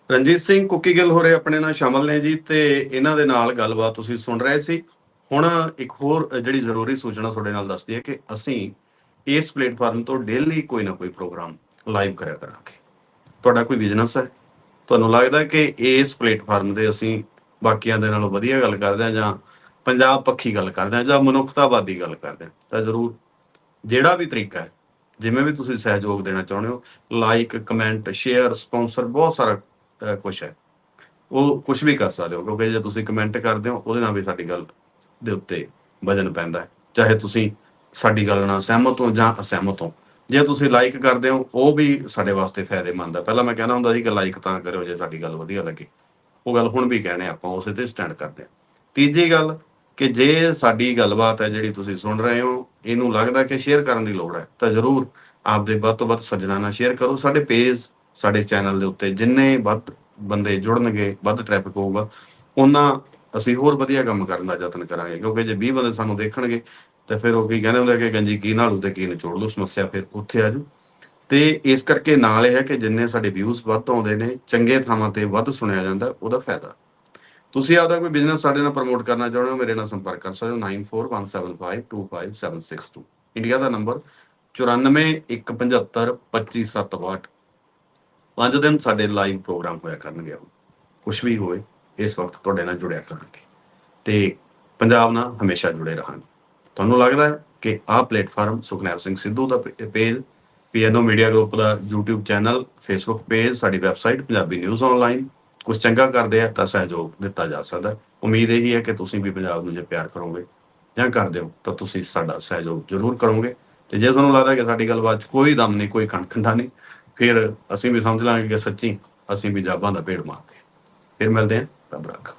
Ranjit Singh cookie Gill ਹੋਰੇ ਆਪਣੇ ਨਾਲ ਸ਼ਾਮਲ ਨੇ ਜੀ ਤੇ ਇਹਨਾਂ ਦੇ ਨਾਲ ਗੱਲਬਾਤ ਤੁਸੀਂ ਸੁਣ ਰਹੇ ਸੀ। ਹੁਣ ਇੱਕ ਹੋਰ ਜਿਹੜੀ ਜ਼ਰੂਰੀ ਸੂਚਨਾ ਤੁਹਾਡੇ ਨਾਲ ਦੱਸਦੀ ਹੈ ਕਿ ਅਸੀਂ ਇਸ ਪਲੇਟਫਾਰਮ ਤੋਂ ਡੇਲੀ ਕੋਈ ਨਾ ਕੋਈ ਪ੍ਰੋਗਰਾਮ ਲਾਈਵ ਕਰਿਆ ਕਰਾਂਗੇ। ਤੁਹਾਡਾ ਕੋਈ ਬਿਜ਼ਨਸ ਹੈ? ਤੁਹਾਨੂੰ ਲੱਗਦਾ ਕਿ ਇਸ ਪਲੇਟਫਾਰਮ ਤੇ ਅਸੀਂ ਬਾਕੀਆਂ ਦੇ ਨਾਲੋਂ ਵਧੀਆ ਗੱਲ ਕਰਦੇ ਹਾਂ ਜਾਂ ਪੰਜਾਬ ਪੱਖੀ ਗੱਲ ਕਰਦੇ ਹਾਂ ਜਾਂ ਮਨੁੱਖਤਾਵਾਦੀ ਗੱਲ ਕਰਦੇ ਹਾਂ? ਤਾਂ ਜ਼ਰੂਰ ਜਿਹੜਾ ਵੀ ਤਰੀਕਾ ਹੈ, ਜਿਵੇਂ ਵੀ ਤੁਸੀਂ ਸਹਿਯੋਗ ਦੇਣਾ ਚਾਹੁੰਦੇ ਹੋ ਲਾਈਕ ਕਮੈਂਟ ਸ਼ੇਅਰ ਸਪਾਂਸਰ ਬਹੁਤ ਸਾਰਾ ਕੁਝ ਹੈ। ਉਹ ਕੁਝ ਵੀ ਕਰ ਸਕਦੇ ਹੋ, ਕਿਉਂਕਿ ਜੇ ਤੁਸੀਂ ਕਮੈਂਟ ਕਰਦੇ ਹੋ, ਉਹਦੇ ਨਾਲ ਵੀ ਸਾਡੀ ਗੱਲ ਦੇ ਉੱਤੇ ਵਜਨ ਪੈਂਦਾ ਹੈ। ਚਾਹੇ ਤੁਸੀਂ ਸਾਡੀ ਗੱਲ ਨਾਲ ਸਹਿਮਤ ਹੋ ਜਾਂ ਅਸਹਿਮਤ ਹੋ। ਜੇ ਤੁਸੀਂ ਲਾਈਕ ਕਰਦੇ ਹੋ, ਉਹ ਵੀ ਸਾਡੇ ਵਾਸਤੇ ਫਾਇਦੇਮੰਦ ਹੈ। ਪਹਿਲਾਂ ਮੈਂ ਕਹਿੰਦਾ ਹੁੰਦਾ ਸੀ ਕਿ ਲਾਈਕ ਤਾਂ ਕਰਿਓ ਜੇ ਸਾਡੀ ਗੱਲ ਵਧੀਆ ਲੱਗੇ। ਉਹ ਗੱਲ ਹੁਣ ਵੀ ਕਹਿੰਦੇ ਆਪਾਂ ਉਸੇ ਤੇ ਸਟੈਂਡ ਕਰਦੇ ਹਾਂ। ਤੀਜੀ ਗੱਲ ਕਿ ਜੇ ਸਾਡੀ ਗੱਲਬਾਤ ਹੈ ਜਿਹੜੀ ਤੁਸੀਂ ਸੁਣ ਰਹੇ ਹੋ, ਇਹਨੂੰ ਲੱਗਦਾ ਕਿ ਸ਼ੇਅਰ ਕਰਨ ਦੀ ਲੋੜ ਹੈ, ਤਾਂ ਜ਼ਰੂਰ ਆਪਦੇ ਵੱਧ ਤੋਂ ਵੱਧ ਸੱਜਣਾ ਨਾਲ ਸ਼ੇਅਰ ਕਰੋ। ਸਾਡੇ ਪੇਜ ਸਾਡੇ ਚੈਨਲ ਦੇ ਉੱਤੇ ਜਿੰਨੇ ਵੱਧ ਬੰਦੇ ਜੁੜਨਗੇ, ਵੱਧ ਟ੍ਰੈਫਿਕ ਹੋਊਗਾ, ਉਹਨਾਂ ਅਸੀਂ ਹੋਰ ਵਧੀਆ ਕੰਮ ਕਰਨ ਦਾ ਯਤਨ ਕਰਾਂਗੇ, ਕਿਉਂਕਿ ਜੇ 20 ਬੰਦੇ ਸਾਨੂੰ ਦੇਖਣਗੇ, ਤੇ ਫਿਰ ਉਹ ਕੀ ਕਹਿੰਦੇ ਹੁੰਦੇ ਕਿ ਗੰਜੀ ਕੀ ਨਾਲੂ ਤੇ ਕੀ ਨਿਚੋੜ ਲੂ ਸਮੱਸਿਆ ਫਿਰ ਉੱਥੇ ਆ ਜੂ ਤੇ ਇਸ ਕਰਕੇ ਨਾਲ ਇਹ ਹੈ ਕਿ ਜਿੰਨੇ ਸਾਡੇ ਵਿਊਜ਼ ਵੱਧ ਆਉਂਦੇ ਨੇ, ਚੰਗੇ ਥਾਵਾਂ ਤੇ ਵੱਧ ਸੁਣਿਆ ਜਾਂਦਾ, ਉਹਦਾ ਫਾਇਦਾ। ਤੁਸੀਂ ਆਪਦਾ ਕੋਈ ਬਿਜ਼ਨਸ ਸਾਡੇ ਨਾਲ ਪ੍ਰਮੋਟ ਕਰਨਾ ਚਾਹੁੰਦੇ ਹੋ, ਮੇਰੇ ਨਾਲ ਸੰਪਰਕ ਕਰ ਸਕਦੇ ਹੋ 9417525762 ਇੰਡੀਆ ਦਾ ਨੰਬਰ 9415752562 ਪੰਜ ਦਿਨ ਸਾਡੇ ਲਾਈਵ ਪ੍ਰੋਗਰਾਮ ਹੋਇਆ ਕਰਨਗੇ ਕੁਝ ਵੀ ਹੋਵੇ। ਇਸ ਵਕਤ ਤੁਹਾਡੇ ਨਾਲ ਜੁੜਿਆ ਕਰਾਂਗੇ। ਤੇ ਪੰਜਾਬ ਨਾਲ ਹਮੇਸ਼ਾ ਜੁੜੇ ਰਹਾਂਗੇ। ਤੁਹਾਨੂੰ ਲੱਗਦਾ ਹੈ ਕਿ ਆਹ ਪਲੇਟਫਾਰਮ ਸੁਖਨੈਬ ਸਿੰਘ ਸਿੱਧੂ ਦਾ ਪੇਜ ਪੀਐਨਓ ਮੀਡੀਆ ਗਰੁੱਪ ਦਾ YouTube ਚੈਨਲ, Facebook ਪੇਜ, ਸਾਡੀ ਵੈਬਸਾਈਟ, ਪੰਜਾਬੀ ਨਿਊਜ਼ ਆਨਲਾਈਨ ਕੁਝ ਚੰਗਾ ਕਰਦੇ ਆ ਤਾਂ ਸਹਿਯੋਗ ਦਿੱਤਾ ਜਾ ਸਕਦਾ ਉਮੀਦ ਇਹੀ ਹੈ ਕਿ ਤੁਸੀਂ ਵੀ ਪੰਜਾਬ ਨੂੰ ਜੇ ਪਿਆਰ ਕਰੋਗੇ ਜਾਂ ਕਰਦੇ ਹੋ ਤਾਂ ਤੁਸੀਂ ਸਾਡਾ ਸਹਿਯੋਗ ਜ਼ਰੂਰ ਕਰੋਗੇ। ਤੇ ਜੇ ਤੁਹਾਨੂੰ ਲੱਗਦਾ ਕਿ ਸਾਡੀ ਗੱਲਬਾਤ 'ਚ ਕੋਈ ਦਮ ਨਹੀਂ, ਕੋਈ ਕਣਖੰਡਾ ਨਹੀਂ, ਫਿਰ ਅਸੀਂ ਵੀ ਸਮਝ ਲਾਂਗੇ ਕਿ ਸੱਚੀ ਅਸੀਂ ਵੀ ਜਾਬਾਂ ਦਾ ਭੇੜ ਮਾਰਦੇ ਹਾਂ। ਫਿਰ ਮਿਲਦੇ ਹਾਂ। ਰੱਬ ਰੱਖਾ